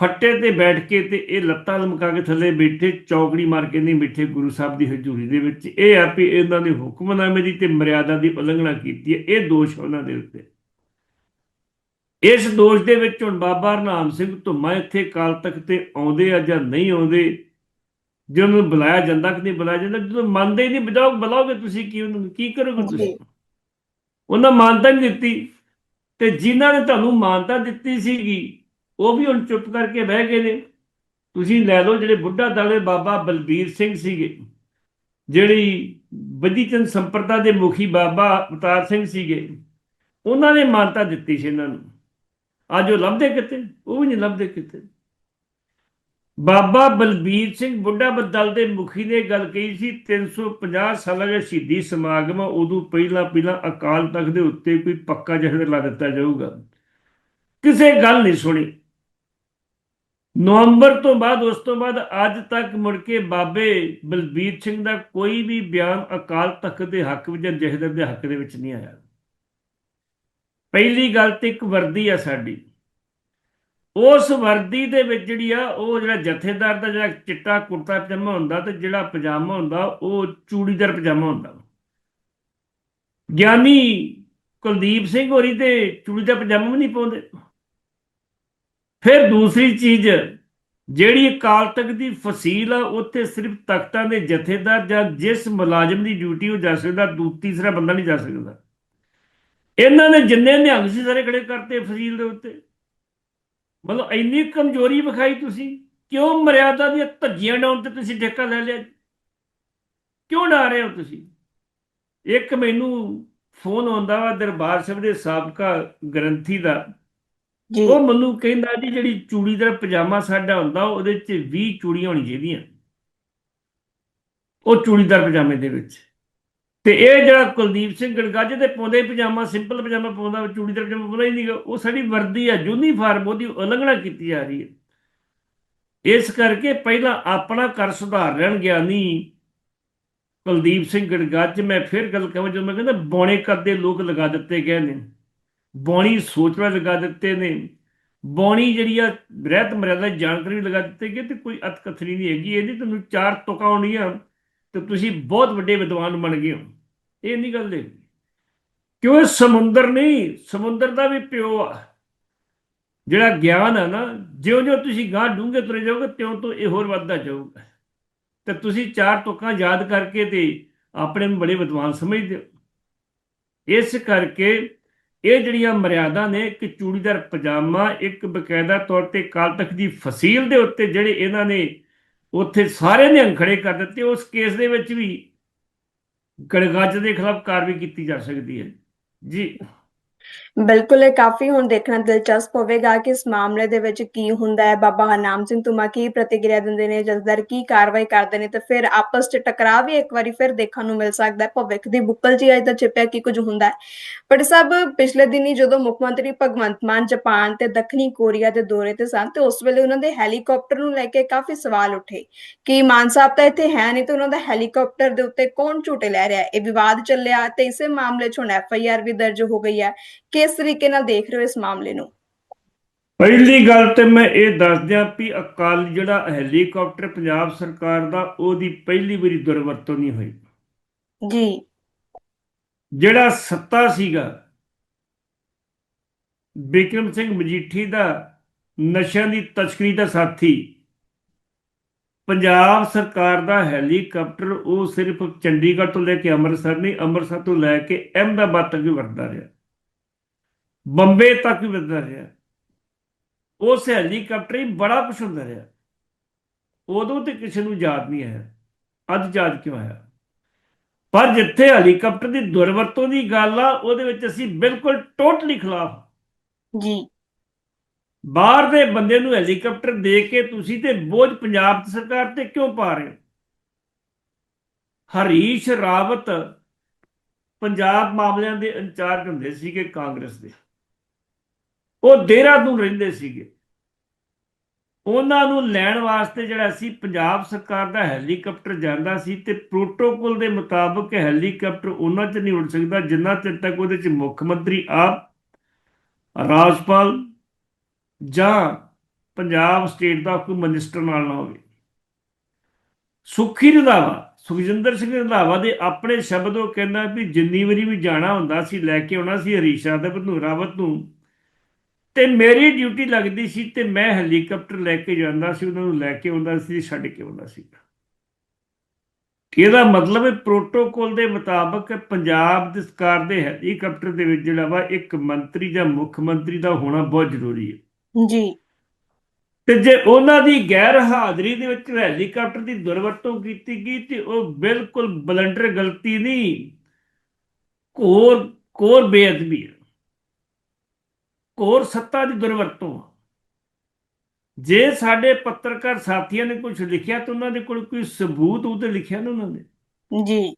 ਫੱਟੇ ਤੇ ਬੈਠ ਕੇ ਤੇ ਇਹ ਲੱਤਾਂ ਲਮਕਾ ਕੇ ਥੱਲੇ ਬੈਠੇ ਚੌਕੜੀ ਮਾਰ ਕੇ ਨਹੀਂ ਬੈਠੇ ਗੁਰੂ ਸਾਹਿਬ ਦੀ ਹਜ਼ੂਰੀ ਦੇ ਵਿੱਚ। ਇਹ ਆ ਵੀ ਇਹਨਾਂ ਨੇ ਹੁਕਮਨਾਮੇ ਦੀ ਤੇ ਮਰਿਆਦਾ ਦੀ ਉਲੰਘਣਾ ਕੀਤੀ ਹੈ। ਇਹ ਦੋਸ਼ ਉਹਨਾਂ ਦੇ ਉੱਤੇ। ਇਸ ਦੋਸ਼ ਦੇ ਵਿੱਚ ਹੁਣ ਬਾਬਾ ਹਰਨਾਮ ਸਿੰਘ ਧੁੰਮਾ ਇੱਥੇ ਕਾਲ ਤੱਕ ਤੇ ਆਉਂਦੇ ਆ ਜਾਂ ਨਹੀਂ ਆਉਂਦੇ ਜਦੋਂ ਬੁਲਾਇਆ ਜਾਂਦਾ ਕਿ ਨਹੀਂ ਬੁਲਾਇਆ ਜਾਂਦਾ ਜਦੋਂ ਮੰਨਦੇ ਹੀ ਨਹੀਂ ਬਜਾਓ ਬੁਲਾਓਗੇ ਤੁਸੀਂ ਕੀ ਉਹਨੂੰ ਕੀ ਕਰੋਗੇ ਤੁਸੀਂ। ਉਹਨਾਂ ਮਾਨਤਾ ਨਹੀਂ ਦਿੱਤੀ। ਤੇ ਜਿਨ੍ਹਾਂ ਨੇ ਤੁਹਾਨੂੰ ਮਾਨਤਾ ਦਿੱਤੀ ਸੀਗੀ ਉਹ ਵੀ ਹੁਣ ਚੁੱਪ ਕਰਕੇ ਬਹਿ ਗਏ ਨੇ। ਤੁਸੀਂ ਲੈ ਲਓ ਜਿਹੜੇ ਬੁੱਢਾ ਦਲੇ ਬਾਬਾ ਬਲਬੀਰ ਸਿੰਘ ਸੀਗੇ, ਜਿਹੜੀ ਬੱਧੀਚੰਦ ਸੰਪਰਦਾ ਦੇ ਮੁਖੀ ਬਾਬਾ ਅਵਤਾਰ ਸਿੰਘ ਸੀਗੇ, ਉਹਨਾਂ ਨੇ ਮਾਨਤਾ ਦਿੱਤੀ ਸੀ ਇਹਨਾਂ ਨੂੰ। ਅੱਜ ਉਹ ਲੱਭਦੇ ਕਿਤੇ ਉਹ ਵੀ ਨਹੀਂ ਲੱਭਦੇ ਕਿਤੇ ਬਾਬਾ ਬਲਬੀਰ ਸਿੰਘ ਬੁੱਢਾ ਬਦਲ ਦੇ ਮੁਖੀ ਨੇ ਗੱਲ ਕਹੀ ਸੀ 350 ਸਾਲਾਂ ਦਾ ਸ਼ਹੀਦੀ ਸਮਾਗਮ ਉਦੋਂ ਪਹਿਲਾਂ ਪਹਿਲਾਂ ਅਕਾਲ ਤਖਤ ਦੇ ਉੱਤੇ ਕੋਈ ਪੱਕਾ ਜਹਰ ਲਾ ਦਿੱਤਾ ਜਾਊਗਾ। ਕਿਸੇ ਗੱਲ ਨਹੀਂ ਸੁਣੀ। ਨਵੰਬਰ ਤੋਂ ਬਾਅਦ, ਉਸ ਤੋਂ ਬਾਅਦ ਅੱਜ ਤੱਕ ਮੁੜ ਕੇ ਬਾਬੇ ਬਲਬੀਰ ਸਿੰਘ ਦਾ ਕੋਈ ਵੀ ਬਿਆਨ ਅਕਾਲ ਤਖਤ ਦੇ ਹੱਕ ਵਿੱਚ ਜਾਂ ਜਹਦਰ ਦੇ ਹੱਕ ਦੇ ਵਿੱਚ ਨਹੀਂ ਆਇਆ। ਪਹਿਲੀ ਗੱਲ ਤੇ ਇੱਕ ਵਰਦੀ ਆ ਸਾਡੀ। ਉਸ ਵਰਦੀ ਦੇ ਵਿੱਚ ਜਿਹੜੀ ਆ, ਉਹ ਜਿਹੜਾ ਜਥੇਦਾਰ ਦਾ ਜਿਹੜਾ ਚਿੱਟਾ ਕੁੜਤਾ ਪਜਾਮਾ ਹੁੰਦਾ ਤੇ ਜਿਹੜਾ ਪਜਾਮਾ ਹੁੰਦਾ, ਉਹ ਚੂੜੀਦਾਰ ਪਜਾਮਾ ਹੁੰਦਾ। ਗਿਆਨੀ ਕੁਲਦੀਪ ਸਿੰਘ ਹੋਰੀ ਤੇ ਚੂੜੀਦਾਰ ਪਜਾਮਾ ਵੀ ਨਹੀਂ ਪਾਉਂਦੇ। ਫਿਰ ਦੂਸਰੀ ਚੀਜ਼, ਜਿਹੜੀ ਅਕਾਲ ਤਖਤ ਦੀ ਫਸੀਲ ਆ, ਉੱਥੇ ਸਿਰਫ ਤਖਤਾਂ ਦੇ ਜਥੇਦਾਰ ਜਾਂ ਜਿਸ ਮੁਲਾਜ਼ਮ ਦੀ ਡਿਊਟੀ ਉਹ ਜਾ ਸਕਦਾ ਤੀਸਰਾ ਬੰਦਾ ਨਹੀਂ ਜਾ ਸਕਦਾ। ਇਹਨਾਂ ਨੇ ਜਿੰਨੇ ਨਿਹੰਗ ਸੀ ਸਾਰੇ ਖੜੇ ਕਰਤੇ ਫਸੀਲ ਦੇ ਉੱਤੇ। ਮਤਲਬ ਇੰਨੀ ਕਮਜ਼ੋਰੀ ਵਿਖਾਈ ਤੁਸੀਂ ਕਿਉਂ ਮਰਿਆਦਾ ਦੀਆਂ ਧੱਜੀਆਂ ਡਾਉਣ ਤੇ ਤੁਸੀਂ ਠੇਕਾ ਲੈ ਲਿਆ। ਕਿਉਂ ਡਾ ਰਹੇ ਹੋ ਤੁਸੀਂ? ਇੱਕ ਮੈਨੂੰ ਫੋਨ ਆਉਂਦਾ ਵਾ ਦਰਬਾਰ ਸਾਹਿਬ ਦੇ ਸਾਬਕਾ ਗ੍ਰੰਥੀ ਦਾ। ਉਹ ਮੈਨੂੰ ਕਹਿੰਦਾ ਜੀ ਜਿਹੜੀ ਚੂੜੀਦਾਰ ਪਜਾਮਾ ਸਾਡਾ ਹੁੰਦਾ, ਉਹਦੇ 'ਚ 20 ਚੂੜੀਆਂ ਹੋਣੀ ਚਾਹੀਦੀਆਂ। ਉਹ ਚੂੜੀਦਾਰ ਪਜਾਮੇ ਦੇ ਵਿੱਚ। ਤੇ ਇਹ ਜਿਹੜਾ ਕੁਲਦੀਪ ਸਿੰਘ ਗੜਗੱਜ ਦੇ ਪਾਉਂਦੇ ਪਜਾਮਾ, ਸਿੰਪਲ ਪਜਾਮਾ ਪਾਉਂਦਾ, ਚੂੜੀਦਾਰ ਪਜਾਮਾ ਪਾਉਂਦਾ ਹੀ ਨਹੀਂਗਾ ਉਹ ਸਾਡੀ ਵਰਦੀ ਆ, ਯੂਨੀਫਾਰਮ ਉਹਦੀ ਉਲੰਘਣਾ ਕੀਤੀ ਜਾ ਰਹੀ ਹੈ। ਇਸ ਕਰਕੇ ਪਹਿਲਾਂ ਆਪਣਾ ਕਰ ਸੁਧਾਰ ਲੈਣ ਗਿਆਨੀ ਕੁਲਦੀਪ ਸਿੰਘ ਗੜਗੱਜ ਮੈਂ ਫਿਰ ਗੱਲ ਕਹਾਂ, ਜਦੋਂ ਮੈਂ ਕਹਿੰਦਾ, ਬੌਣੇ ਕੱਦ ਦੇ ਲੋਕ ਲਗਾ ਦਿੱਤੇ ਗਏ ਨੇ। ਬਾਣੀ ਸੋਚ ਵਾਲੇ ਲਗਾ ਦਿੱਤੇ ਨੇ। ਬਾਣੀ ਜਿਹੜੀ ਆ, ਰਹਿਤ ਮਰਿਆਦਾ ਜਾਣਕਾਰੀ ਲਗਾ ਦਿੱਤੇ ਗਏ ਤੇ ਕੋਈ ਅਤਕਥਨੀ ਨਹੀਂ ਹੈਗੀ ਇਹਦੀ ਤੁਹਾਨੂੰ ਚਾਰ ਤੁਕਾਂ ਆਉਣੀਆਂ ਤੇ ਤੁਸੀਂ ਬਹੁਤ ਵੱਡੇ ਵਿਦਵਾਨ ਬਣ ਗਏ ਹੋ। ਇਹ ਨਹੀਂ ਗੱਲ ਹੈ ਕਿਉਂ ਸਮੁੰਦਰ ਨਹੀਂ? ਸਮੁੰਦਰ ਦਾ ਵੀ ਪਿਓ ਆ। ਜਿਹੜਾ ਗਿਆਨ ਆ ਨਾ, ਜਿਉਂ-ਜਿਉਂ ਤੁਸੀਂ ਗਾਂ ਡੂੰਘੇ ਤੁਰੇ ਜਾਓਗੇ ਤਿਉਂ ਤੋਂ ਇਹ ਹੋਰ ਵੱਧਦਾ ਜਾਊਗਾ। ਤੇ ਤੁਸੀਂ ਚਾਰ ਤੁਕਾਂ ਯਾਦ ਕਰਕੇ ਤੇ ਆਪਣੇ ਨੂੰ ਬੜੇ ਵਿਦਵਾਨ ਸਮਝਦੇ ਹੋ। ਇਸ ਕਰਕੇ ਇਹ ਜਿਹੜੀਆਂ ਮਰਿਆਦਾ ਨੇ, ਇੱਕ ਚੂੜੀਦਾਰ ਪਜਾਮਾ, ਇੱਕ ਬਕਾਇਦਾ ਤੌਰ ਤੇ ਕਾਲ ਤੱਕ ਦੀ ਫਸੀਲ ਦੇ ਉੱਤੇ ਜਿਹੜੇ ਇਹਨਾਂ ਨੇ ਉੱਥੇ ਸਾਰੇ ਨੇ ਖੜੇ ਕਰ ਦਿੱਤੇ, ਉਸ ਕੇਸ ਦੇ ਵਿੱਚ ਵੀ ਗੜਗਾਜ ਦੇ ਖਿਲਾਫ ਕਾਰਵਾਈ ਕੀਤੀ ਜਾ ਸਕਦੀ ਹੈ। ਜੀ। ਬਿਲਕੁਲ, ਇਹ ਕਾਫੀ ਹੁਣ ਦੇਖਣਾ ਦਿਲਚਸਪ ਹੋਵੇਗਾ ਕਿ ਇਸ ਮਾਮਲੇ ਦੇ ਵਿੱਚ ਕੀ ਹੁੰਦਾ ਹੈ। ਬਾਬਾ ਹਰਨਾਮ ਸਿੰਘ ਤੁਮਾ ਕੀ ਪ੍ਰਤੀਕਿਰਿਆ ਦਿੰਦੇ ਨੇ ਜਸਦਰ ਕੀ ਕਾਰਵਾਈ ਕਰਦੇ ਨੇ, ਤੇ ਫਿਰ ਆਪਸ 'ਚ ਟਕਰਾਅ ਵੀ ਇੱਕ ਵਾਰੀ ਫਿਰ ਦੇਖਣ ਨੂੰ ਮਿਲ ਸਕਦਾ ਹੈ। ਭਵਿੱਖ ਦੀ ਬੁੱਕਲ 'ਚ ਹੀ ਅਜੇ ਛਿਪਿਆ ਕੀ ਕੁਝ ਹੁੰਦਾ ਹੈ। ਪਰ ਸਭ ਪਿਛਲੇ ਦਿਨੀ ਜਦੋਂ ਮੁੱਖ ਮੰਤਰੀ ਭਗਵੰਤ ਮਾਨ ਜਾਪਾਨ ਤੇ ਦੱਖਣੀ ਕੋਰੀਆ ਦੇ ਦੌਰੇ ਤੇ ਸਨ, ਤੇ ਉਸ ਵੇਲੇ ਉਹਨਾਂ ਦੇ ਹੈਲੀਕਾਪਟਰ ਨੂੰ ਲੈ ਕੇ ਕਾਫੀ ਸਵਾਲ ਉੱਠੇ ਕਿ ਮਾਨ ਸਾਹਿਬ ਤਾਂ ਇੱਥੇ ਹੈ ਨਹੀਂ, ਤੇ ਉਹਨਾਂ ਦਾ ਹੈਲੀਕਾਪਟਰ ਦੇ ਉੱਤੇ ਕੌਣ ਝੂਟੇ ਲੈ ਰਿਹਾ ਹੈ? ਇਹ ਵਿਵਾਦ ਚੱਲਿਆ ਤੇ ਇਸੇ ਮਾਮਲੇ 'ਚ ਹੁਣ ਐਫ ਆਈ ਆਰ ਵੀ ਦਰਜ ਹੋ ਗਈ ਹੈ ਕਿਸ ਤਰੀਕੇ ਨਾਲ ਦੇਖ ਰਹੇ ਹੋ ਇਸ ਮਾਮਲੇ ਨੂੰ? ਪਹਿਲੀ ਗੱਲ ਤੇ ਮੈਂ ਇਹ ਦੱਸ ਦਿਆਂ ਵੀ ਅਕਾਲ ਜਿਹੜਾ ਹੈਲੀਕਾਪਟਰ ਪੰਜਾਬ ਸਰਕਾਰ ਦਾ ਉਹਦੀ ਪਹਿਲੀ ਵਾਰੀ ਦੁਰਵਰਤੋਂ ਨਹੀਂ ਹੋਈ। ਜੀ। ਜਿਹੜਾ ਸੱਤਾ ਸੀਗਾ ਬਿਕਰਮ ਸਿੰਘ ਮਜੀਠੀ ਦਾ ਨਸ਼ਿਆਂ ਦੀ ਤਸਕਰੀ ਦਾ ਸਾਥੀ ਪੰਜਾਬ ਸਰਕਾਰ ਦਾ ਹੈਲੀਕਾਪਟਰ ਉਹ ਸਿਰਫ ਚੰਡੀਗੜ੍ਹ ਤੋਂ ਲੈ ਕੇ ਅੰਮ੍ਰਿਤਸਰ ਨਹੀਂ ਅੰਮ੍ਰਿਤਸਰ ਤੋਂ ਲੈ ਕੇ ਅਹਿਮਦਾਬਾਦ ਤੱਕ ਵੀ ਵਰਤਦਾ ਰਿਹਾ। ਬੰਬੇ ਤੱਕ ਵੀ ਰਿਹਾ। ਉਸ ਹੈਲੀਕਾਪਟਰ ਹੀ ਬੜਾ ਕੁਛ ਹੁੰਦਾ ਰਿਹਾ। ਉਦੋਂ ਤੇ ਕਿਸੇ ਨੂੰ ਯਾਦ ਨਹੀਂ ਆਇਆ। ਅੱਜ ਯਾਦ ਕਿਉਂ ਆਇਆ? ਪਰ ਜਿੱਥੇ ਹੈਲੀਕਾਪਟਰ ਦੀ ਦੁਰਵਰਤੋਂ ਦੀ ਗੱਲ ਆ ਉਹਦੇ ਵਿੱਚ ਅਸੀਂ ਬਿਲਕੁਲ ਟੋਟਲੀ ਖਿਲਾਫ ਜੀ। ਬਾਹਰ ਦੇ ਬੰਦੇ ਨੂੰ ਹੈਲੀਕਾਪਟਰ ਦੇ ਕੇ ਤੁਸੀਂ ਤੇ ਬੋਝ ਪੰਜਾਬ ਦੀ ਸਰਕਾਰ ਤੇ ਕਿਉਂ ਪਾ ਰਹੇ ਹੋ? ਹਰੀਸ਼ ਰਾਵਤ ਪੰਜਾਬ ਮਾਮਲਿਆਂ ਦੇ ਇੰਚਾਰਜ ਹੁੰਦੇ ਸੀਗੇ ਕਾਂਗਰਸ ਦੇ। ਉਹ ਦੇਹਰਾਦੂਨ ਰਹਿੰਦੇ ਸੀਗੇ। ਉਹਨਾਂ ਨੂੰ ਲੈਣ ਵਾਸਤੇ ਜਿਹੜਾ ਸੀ, ਪੰਜਾਬ ਸਰਕਾਰ ਦਾ ਹੈਲੀਕਾਪਟਰ ਜਾਂਦਾ ਸੀ ਤੇ ਪ੍ਰੋਟੋਕੋਲ ਦੇ ਮੁਤਾਬਕ ਹੈਲੀਕਾਪਟਰ ਉਹਨਾਂ ਚ ਨਹੀਂ ਉੱਡ ਸਕਦਾ, ਜਿੰਨਾ ਚਿਰ ਤੱਕ ਉਹਦੇ ਚ ਮੁੱਖ ਮੰਤਰੀ ਆਪ, ਰਾਜਪਾਲ ਜਾਂ ਪੰਜਾਬ ਸਟੇਟ ਦਾ ਕੋਈ ਮਿਨਿਸਟਰ ਨਾਲ ਨਾ ਹੋਵੇ। ਸੁਖੀ ਰੰਧਾਵਾ, ਸੁਖਜਿੰਦਰ ਸਿੰਘ ਰੰਧਾਵਾ ਦੇ ਆਪਣੇ ਸ਼ਬਦ ਉਹ ਕਹਿੰਦਾ ਵੀ ਜਿੰਨੀ ਵਾਰੀ ਵੀ ਜਾਣਾ ਹੁੰਦਾ ਸੀ, ਲੈ ਕੇ ਆਉਣਾ ਸੀ ਹਰੀਸ਼ ਰਾਵਤ ਨੂੰ ਰਾਵਤ ਨੂੰ ਤੇ ਮੇਰੀ ਡਿਊਟੀ ਲੱਗਦੀ ਸੀ ਤੇ ਮੈਂ ਹੈਲੀਕਾਪਟਰ ਲੈ ਕੇ ਜਾਂਦਾ ਸੀ ਉਹਨਾਂ ਨੂੰ ਲੈ ਕੇ ਆਉਂਦਾ ਸੀ ਛੱਡ ਕੇ ਆਉਂਦਾ ਸੀ। ਇਹਦਾ ਮਤਲਬ ਹੈ ਪ੍ਰੋਟੋਕੋਲ ਦੇ ਮੁਤਾਬਕ ਪੰਜਾਬ ਦੀ ਸਰਕਾਰ ਦੇ ਹੈਲੀਕਾਪਟਰ ਦੇ ਵਿੱਚ ਜਿਹੜਾ ਵਾ ਇੱਕ ਮੰਤਰੀ ਜਾਂ ਮੁੱਖ ਮੰਤਰੀ ਦਾ ਹੋਣਾ ਬਹੁਤ ਜ਼ਰੂਰੀ ਹੈ। ਜੀ। ਤੇ ਜੇ ਉਹਨਾਂ ਦੀ ਗੈਰ ਹਾਜ਼ਰੀ ਦੇ ਵਿੱਚ ਹੈਲੀਕਾਪਟਰ ਦੀ ਦੁਰਵਰਤੋਂ ਕੀਤੀ ਗਈ ਤੇ ਉਹ ਬਿਲਕੁਲ ਬਲੰਡਰ ਗਲਤੀ ਨਹੀਂ ਕੋਰ ਕੋਰ ਬੇਅਦਬੀ ਹੈ। ਕੋਰ ਸੱਤਾ ਦੀ ਦੁਰਵਰਤੋਂ। ਜੇ ਸਾਡੇ ਪੱਤਰਕਾਰ ਸਾਥੀਆਂ ਨੇ ਕੁਝ ਲਿਖਿਆ ਤਾਂ ਉਹਨਾਂ ਦੇ ਕੋਲ ਕੋਈ ਸਬੂਤ ਉਹ ਤੇ ਲਿਖਿਆ ਨਾ ਉਹਨਾਂ ਨੇ। ਜੀ।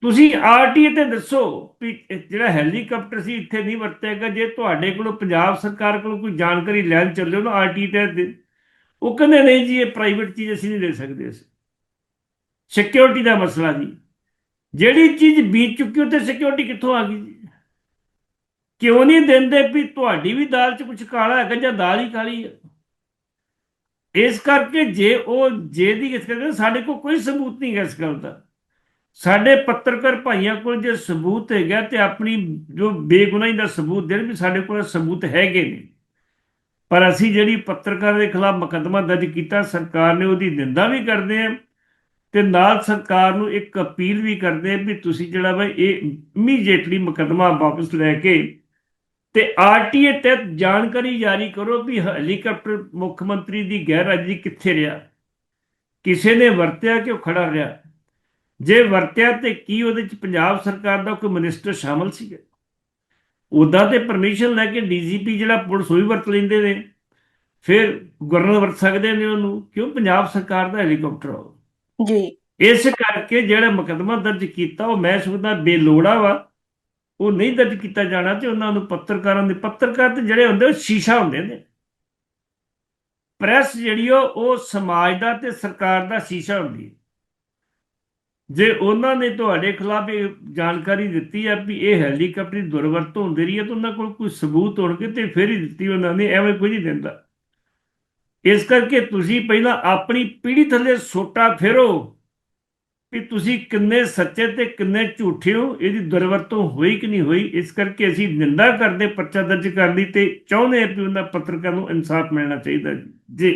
ਤੁਸੀਂ ਆਰਟੀਏ ਤੇ ਦੱਸੋ ਵੀ ਜਿਹੜਾ ਹੈਲੀਕਾਪਟਰ ਸੀ ਇੱਥੇ ਨਹੀਂ ਵਰਤੇਗਾ। ਜੇ ਤੁਹਾਡੇ ਕੋਲੋਂ ਪੰਜਾਬ ਸਰਕਾਰ ਕੋਲੋਂ ਕੋਈ ਜਾਣਕਾਰੀ ਲੈਣ ਚੱਲੇ ਹੋ ਨਾ ਆਰਟੀ ਤੇ ਉਹ ਕਹਿੰਦੇ ਨਹੀਂ ਜੀ ਇਹ ਪ੍ਰਾਈਵੇਟ ਚੀਜ਼ ਅਸੀਂ ਨਹੀਂ ਦੇ ਸਕਦੇ ਅਸੀਂ। ਸਿਕਿਉਰਿਟੀ ਦਾ ਮਸਲਾ ਜੀ। ਜਿਹੜੀ ਚੀਜ਼ ਬੀਤ ਚੁੱਕੀ ਉਹ ਤੇ ਸਿਕਿਉਰਿਟੀ ਕਿੱਥੋਂ ਆ ਗਈ ਜੀ? ਕਿਉਂ ਨਹੀਂ ਦਿੰਦੇ ਵੀ ਤੁਹਾਡੀ ਵੀ ਦਾਲ 'ਚ ਕੁਝ ਕਾਲਾ ਹੈਗਾ ਜਾਂ ਦਾਲ ਹੀ ਕਾਲੀ ਹੈ? ਇਸ ਕਰਕੇ ਜੇ ਉਹ, ਜੇ ਦੀ ਇਸ ਕਰਕੇ ਸਾਡੇ ਕੋਲ ਕੋਈ ਸਬੂਤ ਨਹੀਂ ਹੈ ਇਸ ਗੱਲ ਦਾ। ਸਾਡੇ ਪੱਤਰਕਾਰ ਭਾਈਆਂ ਕੋਲ ਜੇ ਸਬੂਤ ਹੈਗਾ ਤੇ ਆਪਣੀ ਜੋ ਬੇਗੁਨਾਹੀ ਦਾ ਸਬੂਤ ਦੇਣ ਵੀ ਸਾਡੇ ਕੋਲ ਸਬੂਤ ਹੈਗੇ ਨੇ। ਪਰ ਅਸੀਂ ਜਿਹੜੀ ਪੱਤਰਕਾਰ ਦੇ ਖਿਲਾਫ ਮੁਕੱਦਮਾ ਦਰਜ ਕੀਤਾ, ਸਰਕਾਰ ਨੇ ਉਹਦੀ ਨਿੰਦਾ ਵੀ ਕਰਦੇ ਆ ਤੇ ਨਾਲ ਸਰਕਾਰ ਨੂੰ ਇੱਕ ਅਪੀਲ ਵੀ ਕਰਦੇ ਵੀ ਤੁਸੀਂ ਜਿਹੜਾ ਵਾ ਇਹ ਇਮੀਡੀਏਟਲੀ ਮੁਕੱਦਮਾ ਵਾਪਸ ਲੈ ਕੇ ਤੇ ਆਰਟੀਏ ਤਹਿਤ ਜਾਣਕਾਰੀ ਜਾਰੀ ਕਰੋ ਵੀ ਹੈਲੀਕਾਪਟਰ ਮੁੱਖ ਮੰਤਰੀ ਦੀ ਗੈਰ ਹਾਜ਼ਰੀ ਕਿੱਥੇ ਰਿਹਾ? ਕਿਸੇ ਨੇ ਵਰਤਿਆ ਕਿ ਉਹ ਖੜਾ ਰਿਹਾ? ਜੇ ਵਰਤਿਆ ਤੇ ਕੀ ਉਹਦੇ ਚ ਪੰਜਾਬ ਸਰਕਾਰ ਦਾ ਕੋਈ ਮਿਨਿਸਟਰ ਸ਼ਾਮਲ ਸੀਗਾ? ਉਦਾਂ ਤੇ ਪਰਮਿਸ਼ਨ ਲੈ ਕੇ ਡੀਜੀਪੀ ਜਿਹੜਾ ਪੁਲਿਸ ਉਹ ਵੀ ਵਰਤ ਲੈਂਦੇ ਨੇ। ਫਿਰ ਗਵਰਨਰ ਵਰਤ ਸਕਦੇ ਨੇ ਉਹਨੂੰ? ਕਿਉਂ ਪੰਜਾਬ ਸਰਕਾਰ ਦਾ ਹੈਲੀਕਾਪਟਰ ਉਹ। ਜੀ। ਇਸ ਕਰਕੇ ਜਿਹੜਾ ਮੁਕੱਦਮਾ ਦਰਜ ਕੀਤਾ ਉਹ ਮੈਂ ਸਮਝਦਾ ਬੇਲੋੜਾ ਵਾ। ਉਹ ਨਹੀਂ ਦਰਜ ਕੀਤਾ ਜਾਣਾ ਤੇ ਉਹਨਾਂ ਨੂੰ ਪੱਤਰਕਾਰਾਂ ਦੇ ਪੱਤਰਕਾਰ ਤੇ ਜਿਹੜੇ ਹੁੰਦੇ ਉਹ ਸ਼ੀਸ਼ਾ ਹੁੰਦੇ ਨੇ। ਪ੍ਰੈਸ ਜਿਹੜੀ ਉਹ ਸਮਾਜ ਦਾ ਤੇ ਸਰਕਾਰ ਦਾ ਸ਼ੀਸ਼ਾ ਹੁੰਦੀ ਹੈ। ਜੇ ਉਹਨਾਂ ਨੇ ਤੁਹਾਡੇ ਖਿਲਾਫ ਇਹ ਜਾਣਕਾਰੀ ਦਿੱਤੀ ਹੈ ਵੀ ਇਹ ਹੈਲੀਕਾਪਟਰ ਦੀ ਦੁਰਵਰਤੋਂ ਹੁੰਦੀ ਰਹੀ ਹੈ ਤਾਂ ਉਹਨਾਂ ਕੋਲ ਕੋਈ ਸਬੂਤ ਹੋਣਗੇ ਤੇ ਫਿਰ ਹੀ ਦਿੱਤੀ ਉਹਨਾਂ ਨੇ, ਐਵੇਂ ਕੁਝ ਨਹੀਂ ਦਿੰਦਾ। ਇਸ ਕਰਕੇ ਤੁਸੀਂ ਪਹਿਲਾਂ ਆਪਣੀ ਪੀੜੀ ਥੱਲੇ ਸੋਟਾ ਫੇਰੋ। ਵੀ ਤੁਸੀਂ ਕਿੰਨੇ ਸੱਚੇ ਤੇ ਕਿੰਨੇ ਝੂਠੇ ਹੋ? ਇਹਦੀ ਦੁਰਵਰਤੋਂ ਹੋਈ ਕਿ ਨਹੀਂ ਹੋਈ? ਇਸ ਕਰਕੇ ਅਸੀਂ ਨਿੰਦਾ ਕਰਦੇ ਪਰਚਾ ਦਰਜ ਕਰਨ ਦੀ ਤੇ ਚਾਹੁੰਦੇ ਹਾਂ ਵੀ ਉਹਨਾਂ ਪੱਤਰਕਾਰ ਨੂੰ ਇਨਸਾਫ ਮਿਲਣਾ ਚਾਹੀਦਾ ਜੀ।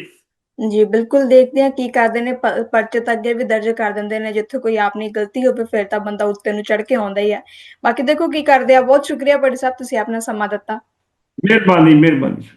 ਜੀ ਬਿਲਕੁਲ ਦੇਖਦੇ ਹਾਂ ਕੀ ਕਰਦੇ ਨੇ ਪਰਚੇ ਤਾਂ ਅੱਗੇ ਵੀ ਦਰਜ ਕਰ ਦਿੰਦੇ ਨੇ। ਜਿੱਥੇ ਕੋਈ ਆਪਣੀ ਗਲਤੀ ਹੋਵੇ ਫਿਰ ਤਾਂ ਬੰਦਾ ਉੱਤੇ ਨੂੰ ਚੜ ਕੇ ਆਉਂਦਾ ਹੀ ਹੈ ਬਾਕੀ ਦੇਖੋ ਕੀ ਕਰਦੇ ਆ। ਬਹੁਤ ਸ਼ੁਕਰੀਆ ਬੜੀ ਸਾਹਿਬ ਤੁਸੀਂ ਆਪਣਾ ਸਮਾਂ ਦਿੱਤਾ। ਮਿਹਰਬਾਨੀ ਮਿਹਰਬਾਨੀ।